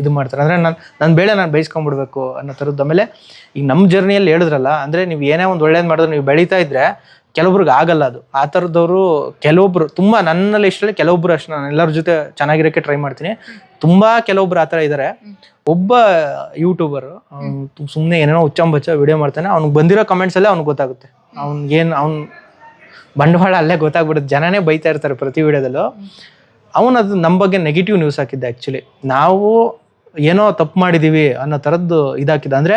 ಇದು ಮಾಡ್ತಾರೆ. ಅಂದರೆ ನಾನು ನನ್ನ ಬೇಳೆ ನಾನು ಬೈಸ್ಕೊಂಡ್ಬಿಡ್ಬೇಕು ಅನ್ನೋ ಥರದ್ದು. ಆಮೇಲೆ ಈಗ ನಮ್ಮ ಜರ್ನಿಯಲ್ಲಿ ಹೇಳಿದ್ರಲ್ಲ, ಅಂದರೆ ನೀವು ಏನೇ ಒಂದು ಒಳ್ಳೇದು ಮಾಡಿದ್ರೆ ನೀವು ಬೆಳೀತಾ ಇದ್ರೆ ಕೆಲವೊಬ್ರಿಗೆ ಆಗಲ್ಲ ಅದು. ಆ ಥರದವರು ಕೆಲವೊಬ್ರು, ತುಂಬ ನನ್ನಲ್ಲಿ ಇಷ್ಟರಲ್ಲಿ ಕೆಲವೊಬ್ರು ಅಷ್ಟು. ನಾನು ಎಲ್ಲರ ಜೊತೆ ಚೆನ್ನಾಗಿರೋಕ್ಕೆ ಟ್ರೈ ಮಾಡ್ತೀನಿ. ತುಂಬ ಕೆಲವೊಬ್ರು ಆ ಥರ ಇದ್ದಾರೆ ಒಬ್ಬ ಯೂಟ್ಯೂಬರ್ ಸುಮ್ಮನೆ ಏನೇನೋ ಹುಚ್ಚಂಬಚ್ಚ ವಿಡಿಯೋ ಮಾಡ್ತಾನೆ. ಅವ್ನಿಗೆ ಬಂದಿರೋ ಕಮೆಂಟ್ಸಲ್ಲೇ ಅವ್ನಿಗೆ ಗೊತ್ತಾಗುತ್ತೆ. ಅವ್ನಿಗೇನು ಅವ್ನು ಬಂಡವಾಳ ಅಲ್ಲೇ ಗೊತ್ತಾಗ್ಬಿಡುತ್ತೆ. ಜನನೇ ಬೈತಾ ಇರ್ತಾರೆ ಪ್ರತಿ ವಿಡಿಯೋದಲ್ಲೂ ಅವನು ಅದು ನಮ್ಮ ಬಗ್ಗೆ ನೆಗೆಟಿವ್ ನ್ಯೂಸ್ ಹಾಕಿದ್ದೆ ಆ್ಯಕ್ಚುಲಿ ನಾವು ಏನೋ ತಪ್ಪು ಮಾಡಿದ್ದೀವಿ ಅನ್ನೋ ಥರದ್ದು ಇದಾಕಿದ್ದ. ಅಂದರೆ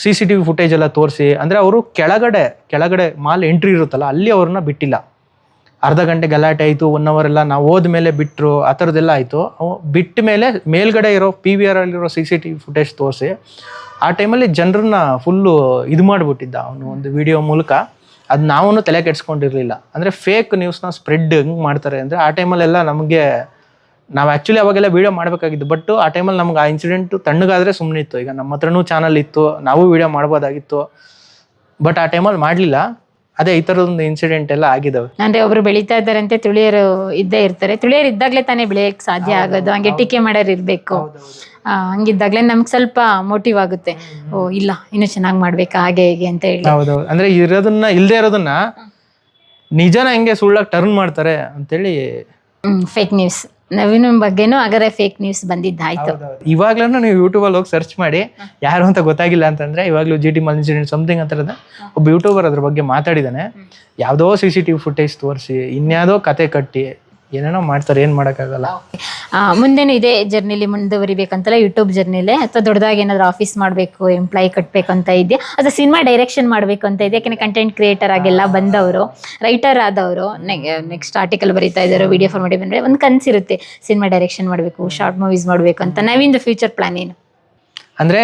C C T V footage ಎಲ್ಲ ತೋರಿಸಿ, ಅಂದರೆ ಅವರು ಕೆಳಗಡೆ ಕೆಳಗಡೆ ಮಾಲ್ ಎಂಟ್ರಿ ಇರುತ್ತಲ್ಲ, ಅಲ್ಲಿ ಅವ್ರನ್ನ ಬಿಟ್ಟಿಲ್ಲ. ಅರ್ಧ ಗಂಟೆ ಗಲಾಟೆ ಆಯಿತು ಒನ್ ಅವರ್ ಎಲ್ಲ ನಾವು ಹೋದ್ಮೇಲೆ ಬಿಟ್ಟರು ಆ ಥರದ್ದೆಲ್ಲ ಆಯಿತು. ಅವು ಬಿಟ್ಟ ಮೇಲೆ ಮೇಲ್ಗಡೆ ಇರೋ P V ಆರಲ್ಲಿರೋ C C T V footage ತೋರಿಸಿ, ಆ ಟೈಮಲ್ಲಿ ಜನರನ್ನ ಫುಲ್ಲು ಇದು ಮಾಡಿಬಿಟ್ಟಿದ್ದ ಅವನು ಒಂದು ವಿಡಿಯೋ ಮೂಲಕ. ಅದು ನಾವೂ ತಲೆ ಕೆಡ್ಸ್ಕೊಂಡಿರ್ಲಿಲ್ಲ. ಅಂದರೆ ಫೇಕ್ ನ್ಯೂಸ್ನ ಸ್ಪ್ರೆಡ್ ಹೆಂಗೆ ಮಾಡ್ತಾರೆ ಅಂದರೆ ಆ ಟೈಮಲ್ಲೆಲ್ಲ ನಮಗೆ ನಾವು ಆ್ಯಕ್ಚುಲಿ ಅವಾಗೆಲ್ಲ ವೀಡಿಯೋ ಮಾಡಬೇಕಾಗಿತ್ತು ಬಟ್ ಆ ಟೈಮಲ್ಲಿ ನಮ್ಗೆ ಆ ಇನ್ಸಿಡೆಂಟು ತಣ್ಣಗಾದರೆ ಸುಮ್ಮನೆ ಇತ್ತು. ಈಗ ನಮ್ಮ ಹತ್ರನೂ ಚಾನಲ್ ಇತ್ತು, ನಾವು ವೀಡಿಯೋ ಮಾಡ್ಬೋದಾಗಿತ್ತು. ಬಟ್ ಆ ಟೈಮಲ್ಲಿ ಮಾಡಲಿಲ್ಲ. ಅದೇ ಈ ತರದೊಂದು ಇನ್ಸಿಡೆಂಟ್ ಎಲ್ಲ ಆಗಿದಾವೆ. ಅಂದ್ರೆ ಒಬ್ರು ಬೆಳೀತಾ ಇದ್ದಾರಂತೆ ತುಳಿಯರು ಇದ್ದೇ ಇರ್ತಾರೆ. ತುಳಿಯರು ಇದ್ದಾಗ್ಲೇ ತಾನೇ ಬೆಳೆಯಕ್ ಸಾಧ್ಯ ಆಗೋದು. ಹಂಗೆ ಟೀಕೆ ಮಾಡೋರು ಇರ್ಬೇಕು. ಆ, ಹಂಗಿದ್ದಾಗ್ಲೇ ನಮ್ಗೆ ಸ್ವಲ್ಪ ಮೋಟಿವ್ ಆಗುತ್ತೆ. ಓ ಇಲ್ಲ ಇನ್ನು ಚೆನ್ನಾಗಿ ಮಾಡ್ಬೇಕು ಹಾಗೆ ಹೇಗೆ ಅಂತ ಹೇಳಿ. ಹೌದೌದು ಅಂದ್ರೆ ಇರೋದನ್ನ ಇಲ್ಲದೆ ಇರೋದನ್ನ ನಿಜನ ಹೆಂಗೆ ಸುಳ್ಳಾಗಿ ಟರ್ನ್ ಮಾಡ್ತಾರೆ ಅಂತೇಳಿ ಫೇಕ್ ನ್ಯೂಸ್ ನವೀನ ಬಗ್ಗೆನೂ ಹಾಗಾದ್ರೆ ಫೇಕ್ ನ್ಯೂಸ್ ಬಂದಿದ್ದಾಯ್ತು. ಇವಾಗ್ಲೂ ನೀವು ಯೂಟ್ಯೂಬಲ್ಲಿ ಹೋಗಿ ಸರ್ಚ್ ಮಾಡಿ ಯಾರು ಅಂತ ಗೊತ್ತಾಗಿಲ್ಲ ಅಂತಂದ್ರೆ ಇವಾಗ್ಲೂ G T mall incident something ಅಂತ ಒಬ್ಬ ಯೂಟ್ಯೂಬರ್ ಅದ್ರ ಬಗ್ಗೆ ಮಾತಾಡಿದಾನೆ. ಯಾವುದೋ C C T V footage ತೋರಿಸಿ ಇನ್ಯಾವುದೋ ಕತೆ ಕಟ್ಟಿ ಏನೇನೋ ಮಾಡ್ತಾರೆ ಏನು ಮಾಡೋಕ್ಕಾಗಲ್ಲ. ಆ, ಇದೆ ಇದೇ ಜರ್ನಿಲಿ ಮುಂದುವರಿಬೇಕಂತಲ್ಲ ಯೂಟ್ಯೂಬ್ ಜರ್ನಿಲೇ? ಅಥವಾ ದೊಡ್ಡದಾಗಿ ಏನಾದ್ರು ಆಫೀಸ್ ಮಾಡಬೇಕು ಎಂಪ್ಲಾಯಿ ಕಟ್ಟಬೇಕಂತ ಅಂತ ಇದೆಯಾ? ಅಥವಾ ಸಿನಿಮಾ ಡೈರೆಕ್ಷನ್ ಮಾಡಬೇಕು ಅಂತ ಇದೆ ಯಾಕೆಂದ್ರೆ ಕಂಟೆಂಟ್ ಕ್ರಿಯೇಟರ್ ಆಗೆಲ್ಲ ಬಂದವರು ರೈಟರ್ ಆದವರು ನೆಕ್ಸ್ಟ್ ಆರ್ಟಿಕಲ್ ಬರೀತಾ ಇದ್ದಾರೆ ವಿಡಿಯೋ ಫಾರ್ಮೇಟ್ ಬಂದರೆ ಒಂದು ಕನಸಿರುತ್ತೆ ಸಿನಿಮಾ ಡೈರೆಕ್ಷನ್ ಮಾಡಬೇಕು ಶಾರ್ಟ್ ಮೂವೀಸ್ ಮಾಡಬೇಕು ಅಂತ ನವಿಂದು ಫ್ಯೂಚರ್ ಪ್ಲಾನ್ ಏನು? ಅಂದರೆ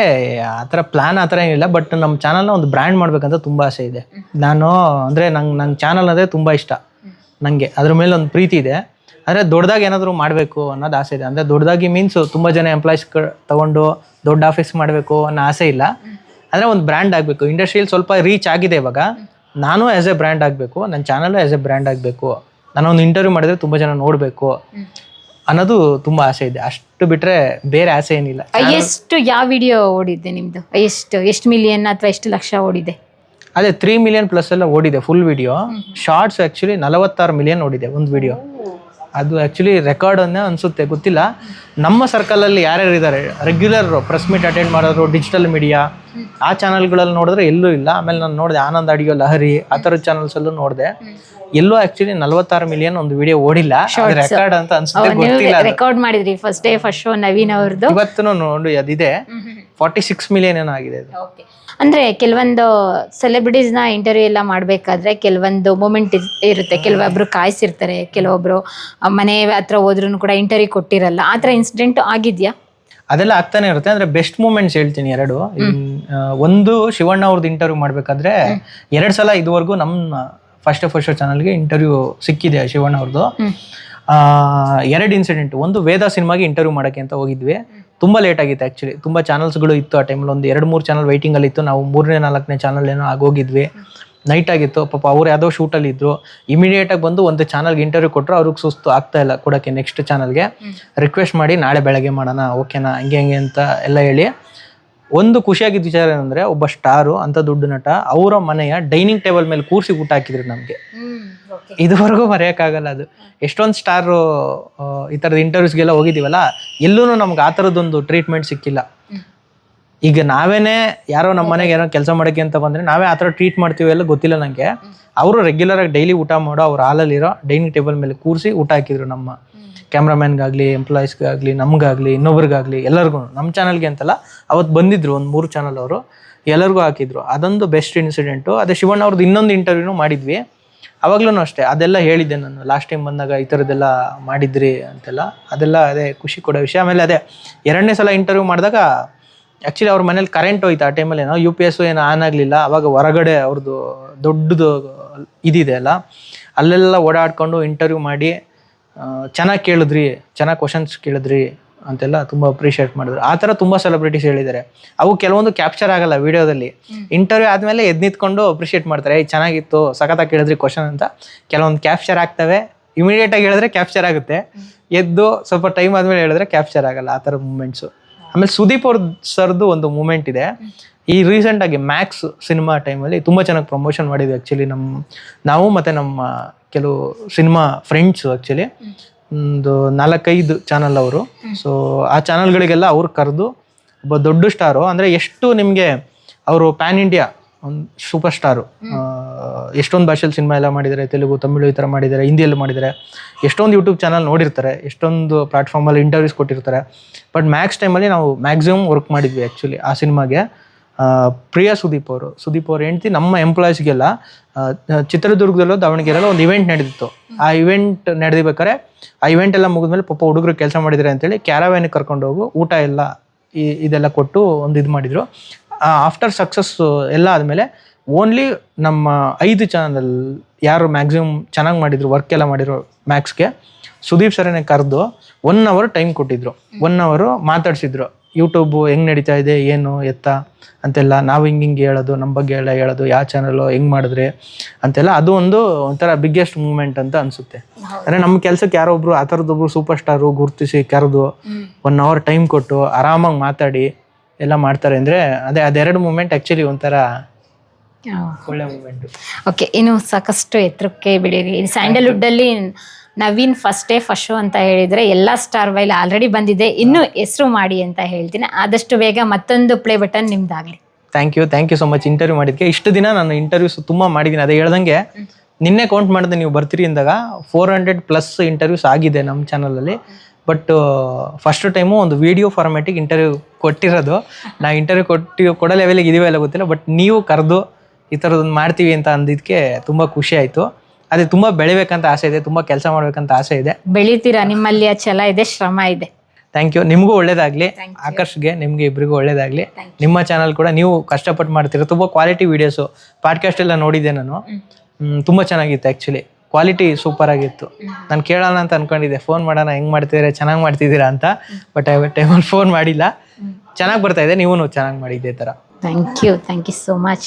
ಆ ಥರ ಪ್ಲಾನ್ ಆ ಥರ ಏನಿಲ್ಲ ಬಟ್ ನಮ್ಮ ಚಾನಲ್ನ ಒಂದು ಬ್ರ್ಯಾಂಡ್ ಮಾಡ್ಬೇಕಂತ ತುಂಬ ಆಸೆ ಇದೆ. ನಾನು ಅಂದರೆ ನಂಗೆ ನಂಗೆ ಚಾನಲ್ ಅಂದರೆ ತುಂಬ ಇಷ್ಟ. ನನಗೆ ಅದ್ರ ಮೇಲೆ ಒಂದು ಪ್ರೀತಿ ಇದೆ. ಅಂದರೆ ದೊಡ್ಡದಾಗಿ ಏನಾದರೂ ಮಾಡಬೇಕು ಅನ್ನೋದು ಆಸೆ ಇದೆ. ಅಂದರೆ ದೊಡ್ಡದಾಗಿ ಮೀನ್ಸ್ ತುಂಬ ಜನ ಎಂಪ್ಲಾಯ್ಸ್ ತಗೊಂಡು ದೊಡ್ಡ ಆಫೀಸ್ ಮಾಡಬೇಕು ಅನ್ನೋ ಆಸೆ ಇಲ್ಲ. ಅಂದರೆ ಒಂದು ಬ್ರ್ಯಾಂಡ್ ಆಗಬೇಕು. ಇಂಡಸ್ಟ್ರಿಯಲ್ಲಿ ಸ್ವಲ್ಪ ರೀಚ್ ಆಗಿದೆ ಇವಾಗ. ನಾನು ಆ್ಯಸ್ ಎ ಬ್ರ್ಯಾಂಡ್ ಆಗಬೇಕು. ನನ್ನ ಚಾನಲ್ ಆ್ಯಸ್ ಎ ಬ್ರ್ಯಾಂಡ್ ಆಗಬೇಕು. ನಾನು ಒಂದು ಇಂಟರ್ವ್ಯೂ ಮಾಡಿದ್ರೆ ತುಂಬ ಜನ ನೋಡಬೇಕು ಅನ್ನೋದು ತುಂಬ ಆಸೆ ಇದೆ. ಅಷ್ಟು ಬಿಟ್ಟರೆ ಬೇರೆ ಆಸೆ ಏನಿಲ್ಲ. ಎಷ್ಟು ಯಾವ ವಿಡಿಯೋ ಓಡಿದೆ ನಿಮ್ದು? ಎಷ್ಟು? ಎಷ್ಟು ಮಿಲಿಯನ್ ಅಥವಾ ಎಷ್ಟು ಲಕ್ಷ ಓಡಿದೆ? ಅದೇ ತ್ರೀ ಮಿಲಿಯನ್ ಪ್ಲಸ್ ಎಲ್ಲ ಓಡಿದೆ ಫುಲ್ ವಿಡಿಯೋ ಶಾರ್ಟ್ಸ್ ಆ್ಯಕ್ಚುಲಿ ನಲವತ್ತಾರು ಮಿಲಿಯನ್ ಓಡಿದೆ ಒಂದು ವಿಡಿಯೋ ಅದು ಆ್ಯಕ್ಚುಲಿ ರೆಕಾರ್ಡ್ ಅನ್ನೇ ಅನಿಸುತ್ತೆ ಗೊತ್ತಿಲ್ಲ. ನಮ್ಮ ಸರ್ಕಲಲ್ಲಿ ಯಾರ್ಯಾರು ಇದ್ದಾರೆ ರೆಗ್ಯುಲರ್ ಪ್ರೆಸ್ ಮೀಟ್ ಅಟೆಂಡ್ ಮಾಡೋರು ಡಿಜಿಟಲ್ ಮೀಡಿಯಾ ಆ ಚಾನಲ್ಗಳಲ್ಲಿ ನೋಡಿದ್ರೆ ಎಲ್ಲೂ ಇಲ್ಲ. ಆಮೇಲೆ ನಾನು ನೋಡಿದೆ ಆನಂದ್ ಅಡಿಯೋ ಲಹರಿ ಆ ಥರದ ಚಾನಲ್ಸಲ್ಲೂ ನೋಡಿದೆ. ಎಲ್ಲೂ ಆ್ಯಕ್ಚುಲಿ ನಲವತ್ತಾರು ಮಿಲಿಯನ್ ಒಂದು ವಿಡಿಯೋ ಓಡಿಲ್ಲ. ರೆಕಾರ್ಡ್ ಅಂತ ಅನ್ಸುತ್ತೆ ಗೊತ್ತಿಲ್ಲ ರೆಕಾರ್ಡ್ ಮಾಡಿದ್ರಿ first day first show Naveen ಅವ್ರದ್ದು ಇವತ್ತು ನೋಡಿ ಅದಿದೆ. ಫಾರ್ಟಿ ಸಿಕ್ಸ್ ಮಿಲಿಯನ್ ಏನೋ ಆಗಿದೆ ಅದು. ಅಂದ್ರೆ ಕೆಲವೊಂದು ಸೆಲೆಬ್ರಿಟೀಸ್ನ ಇಂಟರ್ವ್ಯೂ ಎಲ್ಲ ಮಾಡ್ಬೇಕಾದ್ರೆ ಕೆಲವೊಂದು ಮೂಮೆಂಟ್ ಇರುತ್ತೆ. ಕೆಲವೊಬ್ರು ಕಾಯಿಸಿರ್ತಾರೆ ಕೆಲವೊಬ್ರು ಆ, ಮನೆ ಹತ್ರ ಹೋದ್ರು ಕೂಡ ಇಂಟರ್ವ್ಯೂ ಕೊಟ್ಟಿರಲ್ಲ. ಆ ಥರ ಇನ್ಸಿಡೆಂಟ್ ಆಗಿದ್ಯಾ? ಅದೆಲ್ಲ ಆಗ್ತಾನೆ ಇರುತ್ತೆ. ಅಂದ್ರೆ ಬೆಸ್ಟ್ ಮೂಮೆಂಟ್ಸ್ ಹೇಳ್ತೀನಿ ಎರಡು. ಒಂದು ಶಿವಣ್ಣ ಅವ್ರದ್ದು ಇಂಟರ್ವ್ಯೂ ಮಾಡ್ಬೇಕಾದ್ರೆ ಎರಡ್ ಸಲ ಇದುವರೆಗೂ ನಮ್ಮ ಫಸ್ಟ್ ಆಫ್ ಫಸ್ಟ್ ಚಾನಲ್ಗೆ ಇಂಟರ್ವ್ಯೂ ಸಿಕ್ಕಿದೆ ಶಿವಣ್ಣ ಅವ್ರದ್ದು ಎರಡು ಇನ್ಸಿಡೆಂಟ್ ಒಂದು ವೇದ ಸಿನಿಮಾಗೆ ಇಂಟರ್ವ್ಯೂ ಮಾಡೋಕ್ಕೆ ಅಂತ ಹೋಗಿದ್ವಿ. ತುಂಬಾ ಲೇಟ್ ಆಗಿತ್ತು ಆ್ಯಕ್ಚುಲಿ ತುಂಬ ಚಾನಲ್ಸ್ಗಳು ಇತ್ತು ಆ ಟೈಮಲ್ಲಿ ಒಂದು ಎರಡು ಮೂರು ಚಾನಲ್ ವೈಟಿಂಗಲ್ಲಿ ಇತ್ತು. ನಾವು ಮೂರನೇ ನಾಲ್ಕನೇ ಚಾನಲ್ ಏನೋ ಆಗೋಗಿದ್ವಿ. ನೈಟ್ ಆಗಿತ್ತು. ಪಾಪ ಅವ್ರು ಯಾವುದೋ ಶೂಟಲ್ಲಿ ಇದ್ರು. ಇಮಿಡಿಯೇಟ್ ಆಗಿ ಬಂದು ಒಂದು ಚಾನಲ್ಗೆ ಇಂಟರ್ವ್ಯೂ ಕೊಟ್ಟರು ಅವ್ರಿಗೆ ಸುಸ್ತು ಆಗ್ತಾ ಇಲ್ಲ ಕೊಡೋಕ್ಕೆ ನೆಕ್ಸ್ಟ್ ಚಾನಲ್ಗೆ ರಿಕ್ವೆಸ್ಟ್ ಮಾಡಿ ನಾಳೆ ಬೆಳಗ್ಗೆ ಮಾಡೋಣ. ಓಕೆನಾ ಹಂಗೆ ಹಂಗೆ ಅಂತ ಎಲ್ಲ ಹೇಳಿ. ಒಂದು ಖುಷಿಯಾಗಿದ್ದ ವಿಚಾರ ಏನಂದ್ರೆ ಒಬ್ಬ ಸ್ಟಾರು ಅಂತ ದೊಡ್ಡ ನಟ ಅವರ ಮನೆಯ ಡೈನಿಂಗ್ ಟೇಬಲ್ ಮೇಲೆ ಕೂರಿಸಿ ಊಟ ಹಾಕಿದ್ರು ನಮಗೆ. ಇದುವರೆಗೂ ಮರೆಯೋಕ್ಕಾಗಲ್ಲ ಅದು. ಎಷ್ಟೊಂದು ಸ್ಟಾರು ಈ ಥರದ ಇಂಟರ್ವ್ಯೂಸ್ಗೆಲ್ಲ ಹೋಗಿದ್ದೀವಲ್ಲ ಎಲ್ಲೂ ನಮ್ಗೆ ಆ ಥರದ್ದೊಂದು ಟ್ರೀಟ್ಮೆಂಟ್ ಸಿಕ್ಕಿಲ್ಲ. ಈಗ ನಾವೇನೇ ಯಾರೋ ನಮ್ಮ ಮನೆಗೆ ಏನೋ ಕೆಲಸ ಮಾಡೋಕ್ಕೆ ಅಂತ ಬಂದರೆ ನಾವೇ ಆ ಥರ ಟ್ರೀಟ್ ಮಾಡ್ತೀವಿ ಎಲ್ಲ ಗೊತ್ತಿಲ್ಲ ನನಗೆ ಅವರು ರೆಗ್ಯುಲರ್ ಆಗಿ ಡೈಲಿ ಊಟ ಮಾಡೋ ಅವ್ರ ಹಾಲಲ್ಲಿರೋ ಡೈನಿಂಗ್ ಟೇಬಲ್ ಮೇಲೆ ಕೂರಿಸಿ ಊಟ ಹಾಕಿದ್ರು ನಮ್ಮ ಕ್ಯಾಮ್ರಾಮ್ಯಾನ್ಗಾಗಲಿ ಎಂಪ್ಲಾಯೀಸ್ಗಾಗಲಿ ನಮಗಾಗಲಿ ಇನ್ನೊಬ್ರಿಗಾಗಲಿ ಎಲ್ಲರಿಗೂ. ನಮ್ಮ ಚಾನಲ್ಗೆ ಅಂತಲ್ಲ ಅವತ್ತು ಬಂದಿದ್ರು ಒಂದು ಮೂರು ಚಾನಲ್ ಅವರು. ಎಲ್ಲರಿಗೂ ಹಾಕಿದ್ರು. ಅದೊಂದು ಬೆಸ್ಟ್ ಇನ್ಸಿಡೆಂಟು ಅದೇ ಶಿವಣ್ಣ ಅವ್ರದ್ದು ಇನ್ನೊಂದು ಇಂಟರ್ವ್ಯೂನು ಮಾಡಿದ್ವಿ. ಅವಾಗ್ಲೂ ಅಷ್ಟೇ, ಅದೆಲ್ಲ ಹೇಳಿದ್ದೆ ನಾನು. ಲಾಸ್ಟ್ ಟೈಮ್ ಬಂದಾಗ ಈ ಥರದ್ದೆಲ್ಲ ಮಾಡಿದ್ರಿ ಅಂತೆಲ್ಲ. ಅದೆಲ್ಲ ಅದೇ ಖುಷಿ ಕೊಡೋ ವಿಷಯ. ಆಮೇಲೆ ಅದೇ ಎರಡನೇ ಸಲ ಇಂಟರ್ವ್ಯೂ ಮಾಡಿದಾಗ ಆ್ಯಕ್ಚುಲಿ ಅವ್ರ ಮನೇಲಿ ಕರೆಂಟ್ ಹೋಯ್ತು ಆ ಟೈಮಲ್ಲಿ ಏನೋ ಯು ಪಿ ಎಸ್ ಏನು ಆನ್ ಆಗಲಿಲ್ಲ. ಅವಾಗ ಹೊರಗಡೆ ಅವ್ರದ್ದು ದೊಡ್ಡದು ಇದಿದೆ ಅಲ್ಲ. ಅಲ್ಲೆಲ್ಲ ಓಡಾಡ್ಕೊಂಡು ಇಂಟರ್ವ್ಯೂ ಮಾಡಿ ಚೆನ್ನಾಗಿ ಕೇಳಿದ್ರಿ, ಚೆನ್ನಾಗಿ ಕ್ವಶನ್ಸ್ ಕೇಳಿದ್ರಿ ಅಂತೆಲ್ಲ ತುಂಬ ಅಪ್ರಿಷಿಯೇಟ್ ಮಾಡಿದ್ರು. ಆ ಥರ ತುಂಬ ಸೆಲೆಬ್ರಿಟೀಸ್ ಹೇಳಿದ್ದಾರೆ. ಅವು ಕೆಲವೊಂದು ಕ್ಯಾಪ್ಚರ್ ಆಗಲ್ಲ ವಿಡಿಯೋದಲ್ಲಿ. ಇಂಟರ್ವ್ಯೂ ಆದಮೇಲೆ ಎದ್ದು ನಿಂತ್ಕೊಂಡು ಅಪ್ರಿಷಿಯೇಟ್ ಮಾಡ್ತಾರೆ. "ಏಯ್, ಚೆನ್ನಾಗಿತ್ತು ಸಖತ್ತಾಗಿ ಕೇಳಿದ್ರಿ ಕ್ವಶನ್ ಅಂತ. ಕೆಲವೊಂದು ಕ್ಯಾಪ್ಚರ್ ಆಗ್ತವೆ. ಇಮಿಡಿಯೇಟಾಗಿ ಹೇಳಿದ್ರೆ ಕ್ಯಾಪ್ಚರ್ ಆಗುತ್ತೆ. ಎದ್ದು ಸ್ವಲ್ಪ ಟೈಮ್ ಆದಮೇಲೆ ಹೇಳಿದ್ರೆ ಕ್ಯಾಪ್ಚರ್ ಆಗಲ್ಲ ಆ ಥರ ಮೂಮೆಂಟ್ಸು ಆಮೇಲೆ ಸುದೀಪ್ ಅವ್ರ ಸರ್ದು ಒಂದು ಮೂಮೆಂಟ್ ಇದೆ. ಈ ರೀಸೆಂಟಾಗಿ ಮ್ಯಾಕ್ಸ್ ಸಿನಿಮಾ ಟೈಮಲ್ಲಿ ತುಂಬ ಚೆನ್ನಾಗಿ ಪ್ರಮೋಷನ್ ಮಾಡಿದ್ವಿ ಆ್ಯಕ್ಚುಲಿ ನಮ್ಮ ನಾವು ಮತ್ತು ನಮ್ಮ ಕೆಲವು ಸಿನಿಮಾ ಫ್ರೆಂಡ್ಸು ಆ್ಯಕ್ಚುಲಿ ಒಂದು ನಾಲ್ಕೈದು ಚಾನಲ್ ಅವರು. ಸೊ ಆ ಚಾನಲ್ಗಳಿಗೆಲ್ಲ ಅವ್ರು ಕರೆದು ಒಬ್ಬ ದೊಡ್ಡ ಸ್ಟಾರು ಅಂದರೆ ಎಷ್ಟು ನಿಮಗೆ ಅವರು ಪ್ಯಾನ್ ಇಂಡಿಯಾ ಒಂದು ಸೂಪರ್ ಸ್ಟಾರು ಎಷ್ಟೊಂದು ಭಾಷೆಯಲ್ಲಿ ಸಿನಿಮಾ ಎಲ್ಲ ಮಾಡಿದ್ದಾರೆ ತೆಲುಗು ತಮಿಳು ಈ ಥರ ಮಾಡಿದ್ದಾರೆ ಹಿಂದಿಯಲ್ಲಿ ಮಾಡಿದ್ದಾರೆ ಎಷ್ಟೊಂದು ಯೂಟ್ಯೂಬ್ ಚಾನಲ್ ನೋಡಿರ್ತಾರೆ ಎಷ್ಟೊಂದು ಪ್ಲಾಟ್ಫಾರ್ಮಲ್ಲಿ ಇಂಟರ್ವ್ಯೂಸ್ ಕೊಟ್ಟಿರ್ತಾರೆ. ಬಟ್ ಮ್ಯಾಕ್ಸ್ ಟೈಮಲ್ಲಿ ನಾವು ಮ್ಯಾಕ್ಸಿಮಮ್ ವರ್ಕ್ ಮಾಡಿದ್ವಿ ಆ್ಯಕ್ಚುಲಿ ಆ ಸಿನಿಮಾಗೆ ಪ್ರಿಯಾ ಸುದೀಪ್ ಅವರು. ಸುದೀಪ್ ಅವ್ರ ಹೆಂಡ್ತಿ ನಮ್ಮ ಎಂಪ್ಲಾಯೀಸ್ಗೆಲ್ಲ ಚಿತ್ರದುರ್ಗದಲ್ಲೋ ದಾವಣಗೆರೆಲ್ಲೋ ಒಂದು ಇವೆಂಟ್ ನಡೆದಿತ್ತು ಆ ಇವೆಂಟ್ ನಡೆದಿಬೇಕಾರೆ ಆ ಇವೆಂಟ್ ಎಲ್ಲ ಮುಗಿದ್ಮೇಲೆ ಪಾಪ ಹುಡುಗರು ಕೆಲಸ ಮಾಡಿದ್ರೆ ಅಂತೇಳಿ ಕ್ಯಾರವ್ಯಾನಿಗೆ ಕರ್ಕೊಂಡು ಹೋಗು ಊಟ ಎಲ್ಲ ಈ ಇದೆಲ್ಲ ಕೊಟ್ಟು ಒಂದು ಇದು ಮಾಡಿದರು. ಆಫ್ಟರ್ ಸಕ್ಸಸ್ ಎಲ್ಲ ಆದಮೇಲೆ ಓನ್ಲಿ ನಮ್ಮ ಐದು ಚಾನಲ್ ಯಾರು ಮ್ಯಾಕ್ಸಿಮಮ್ ಚೆನ್ನಾಗಿ ಮಾಡಿದ್ರು ವರ್ಕ್ ಎಲ್ಲ ಮಾಡಿರೋ ಮ್ಯಾಕ್ಸ್ಗೆ ಸುದೀಪ್ ಸರನೇ ಕರೆದು ಒನ್ ಅವರ್ ಟೈಮ್ ಕೊಟ್ಟಿದ್ರು. ಒನ್ ಅವರು ಮಾತಾಡ್ಸಿದ್ರು. ಯೂಟ್ಯೂಬು ಹೆಂಗ್ ನಡೀತಾ ಇದೆ ಏನು ಎತ್ತ ಅಂತೆಲ್ಲ ನಾವು ಹಿಂಗೆ ಹಿಂಗೆ ಹೇಳೋದು ನಮ್ಮ ಬಗ್ಗೆ ಎಲ್ಲ ಹೇಳೋದು ಯಾವ ಚಾನಲು ಹೆಂಗ್ ಮಾಡಿದ್ರೆ ಅಂತೆಲ್ಲ ಅದು ಒಂದು ಒಂಥರ ಬಿಗ್ಗೆಸ್ಟ್ ಮೂಮೆಂಟ್ ಅಂತ ಅನ್ಸುತ್ತೆ. ಅಂದ್ರೆ ನಮ್ಮ ಕೆಲಸಕ್ಕೆ ಯಾರೋ ಒಬ್ರು ಆ ಥರದೊಬ್ರು ಸೂಪರ್ ಸ್ಟಾರು ಗುರುತಿಸಿ ಕರೆದು ಒನ್ ಅವರ್ ಟೈಮ್ ಕೊಟ್ಟು ಆರಾಮಾಗಿ ಮಾತಾಡಿ ಎಲ್ಲ ಮಾಡ್ತಾರೆ ಅಂದರೆ ಅದೇ ಅದೆರಡು ಮೂಮೆಂಟ್ ಆ್ಯಕ್ಚುಲಿ ಒಂಥರ ಒಳ್ಳೆ ಮೂಮೆಂಟು ಓಕೆ ಇನ್ನು ಸಾಕಷ್ಟು ಎತ್ತರಕ್ಕೆ ಬಿಡಿರಿ. ಸ್ಯಾಂಡಲ್ವುಡ್ ಅಲ್ಲಿ Naveen first day first show ಅಂತ ಹೇಳಿದ್ರೆ ಎಲ್ಲ ಸ್ಟಾರ್ ವೈಲ್ ಆಲ್ರೆಡಿ ಬಂದಿದೆ. ಇನ್ನು ಹೆಸರು ಮಾಡಿ ಅಂತ ಹೇಳ್ತೀನಿ. ಆದಷ್ಟು ಬೇಗ ಮತ್ತೊಂದು play button ನಿಮ್ದಾಗ್ಲಿ. Thank you thank you so much interview ಮಾಡಿದ್ಕೆ ಇಷ್ಟು ದಿನ ನಾನು ಇಂಟರ್ವ್ಯೂಸ್ ತುಂಬ ಮಾಡಿದ್ದೀನಿ ಅದೇ ಹೇಳ್ದಂಗೆ ನಿನ್ನೆ ಕೌಂಟ್ ಮಾಡಿದೆ ನೀವು ಬರ್ತೀರಿ ಅಂದಾಗ ಫೋರ್ ಹಂಡ್ರೆಡ್ ಪ್ಲಸ್ ಇಂಟರ್ವ್ಯೂಸ್ ಆಗಿದೆ ನಮ್ಮ ಚಾನಲಲ್ಲಿ ಬಟ್ ಫಸ್ಟ್ ಟೈಮು ಒಂದು ವಿಡಿಯೋ ಫಾರ್ಮ್ಯಾಟಿಗೆ ಇಂಟರ್ವ್ಯೂ ಕೊಟ್ಟಿರೋದು. ನಾ ಇಂಟರ್ವ್ಯೂ ಕೊಟ್ಟಿ ಕೊಡೋ ಲೆವೆಲಿಗೆ ಇದೀವೋ ಎಲ್ಲ ಗೊತ್ತಿಲ್ಲ. ಬಟ್ ನೀವು ಕರೆದು ಈ ಥರದೊಂದು ಮಾಡ್ತೀವಿ ಅಂತ ಅಂದಿದ್ದಕ್ಕೆ ತುಂಬ ಖುಷಿ ಆಯಿತು. ಅದೇ ತುಂಬಾ ಬೆಳಿಬೇಕಂತ ಆಸೆ ಇದೆ ತುಂಬಾ ಕೆಲಸ ಮಾಡ್ಬೇಕಂತ ಆಸೆ ಇದೆ. ಬೆಳಿತೀರಾ? ನಿಮ್ಮಲ್ಲಿ ಆ ಛಲ ಇದೆ ಶ್ರಮ ಇದೆ. ಥ್ಯಾಂಕ್ ಯು ನಿಮಗೂ ಒಳ್ಳೇದಾಗ್ಲಿ. ಆಕರ್ಷ್ಗೆ ನಿಮ್ಗೆ ಇಬ್ಬರಿಗೂ ಒಳ್ಳೇದಾಗ್ಲಿ. ನಿಮ್ಮ ಚಾನಲ್ ಕೂಡ ನೀವು ಕಷ್ಟಪಟ್ಟು ಮಾಡ್ತೀರ. ತುಂಬ ಕ್ವಾಲಿಟಿ ವಿಡಿಯೋಸ್ ಪಾಡ್ಕಾಸ್ಟ್ ಎಲ್ಲ ನೋಡಿದ್ದೆ ನಾನು. ಹ್ಮ್, ತುಂಬ ಚೆನ್ನಾಗಿತ್ತು ಆ್ಯಕ್ಚುಲಿ ಕ್ವಾಲಿಟಿ ಸೂಪರ್ ಆಗಿತ್ತು. ನಾನು ಕೇಳೋಣ ಅಂತ ಅನ್ಕೊಂಡಿದ್ದೆ. ಫೋನ್ ಮಾಡೋಣ ಹೆಂಗ್ ಮಾಡ್ತಿದ್ದೀರಾ ಚೆನ್ನಾಗಿ ಮಾಡ್ತಿದ್ದೀರಾ ಅಂತ. ಬಟ್ ಟೈಮಲ್ಲಿ ಫೋನ್ ಮಾಡಿಲ್ಲ. ಚೆನ್ನಾಗಿ ಬರ್ತಾ ಇದೆ ನೀವು ಚೆನ್ನಾಗಿ ಮಾಡಿದ್ದೆ ಥರ thank you thank you so much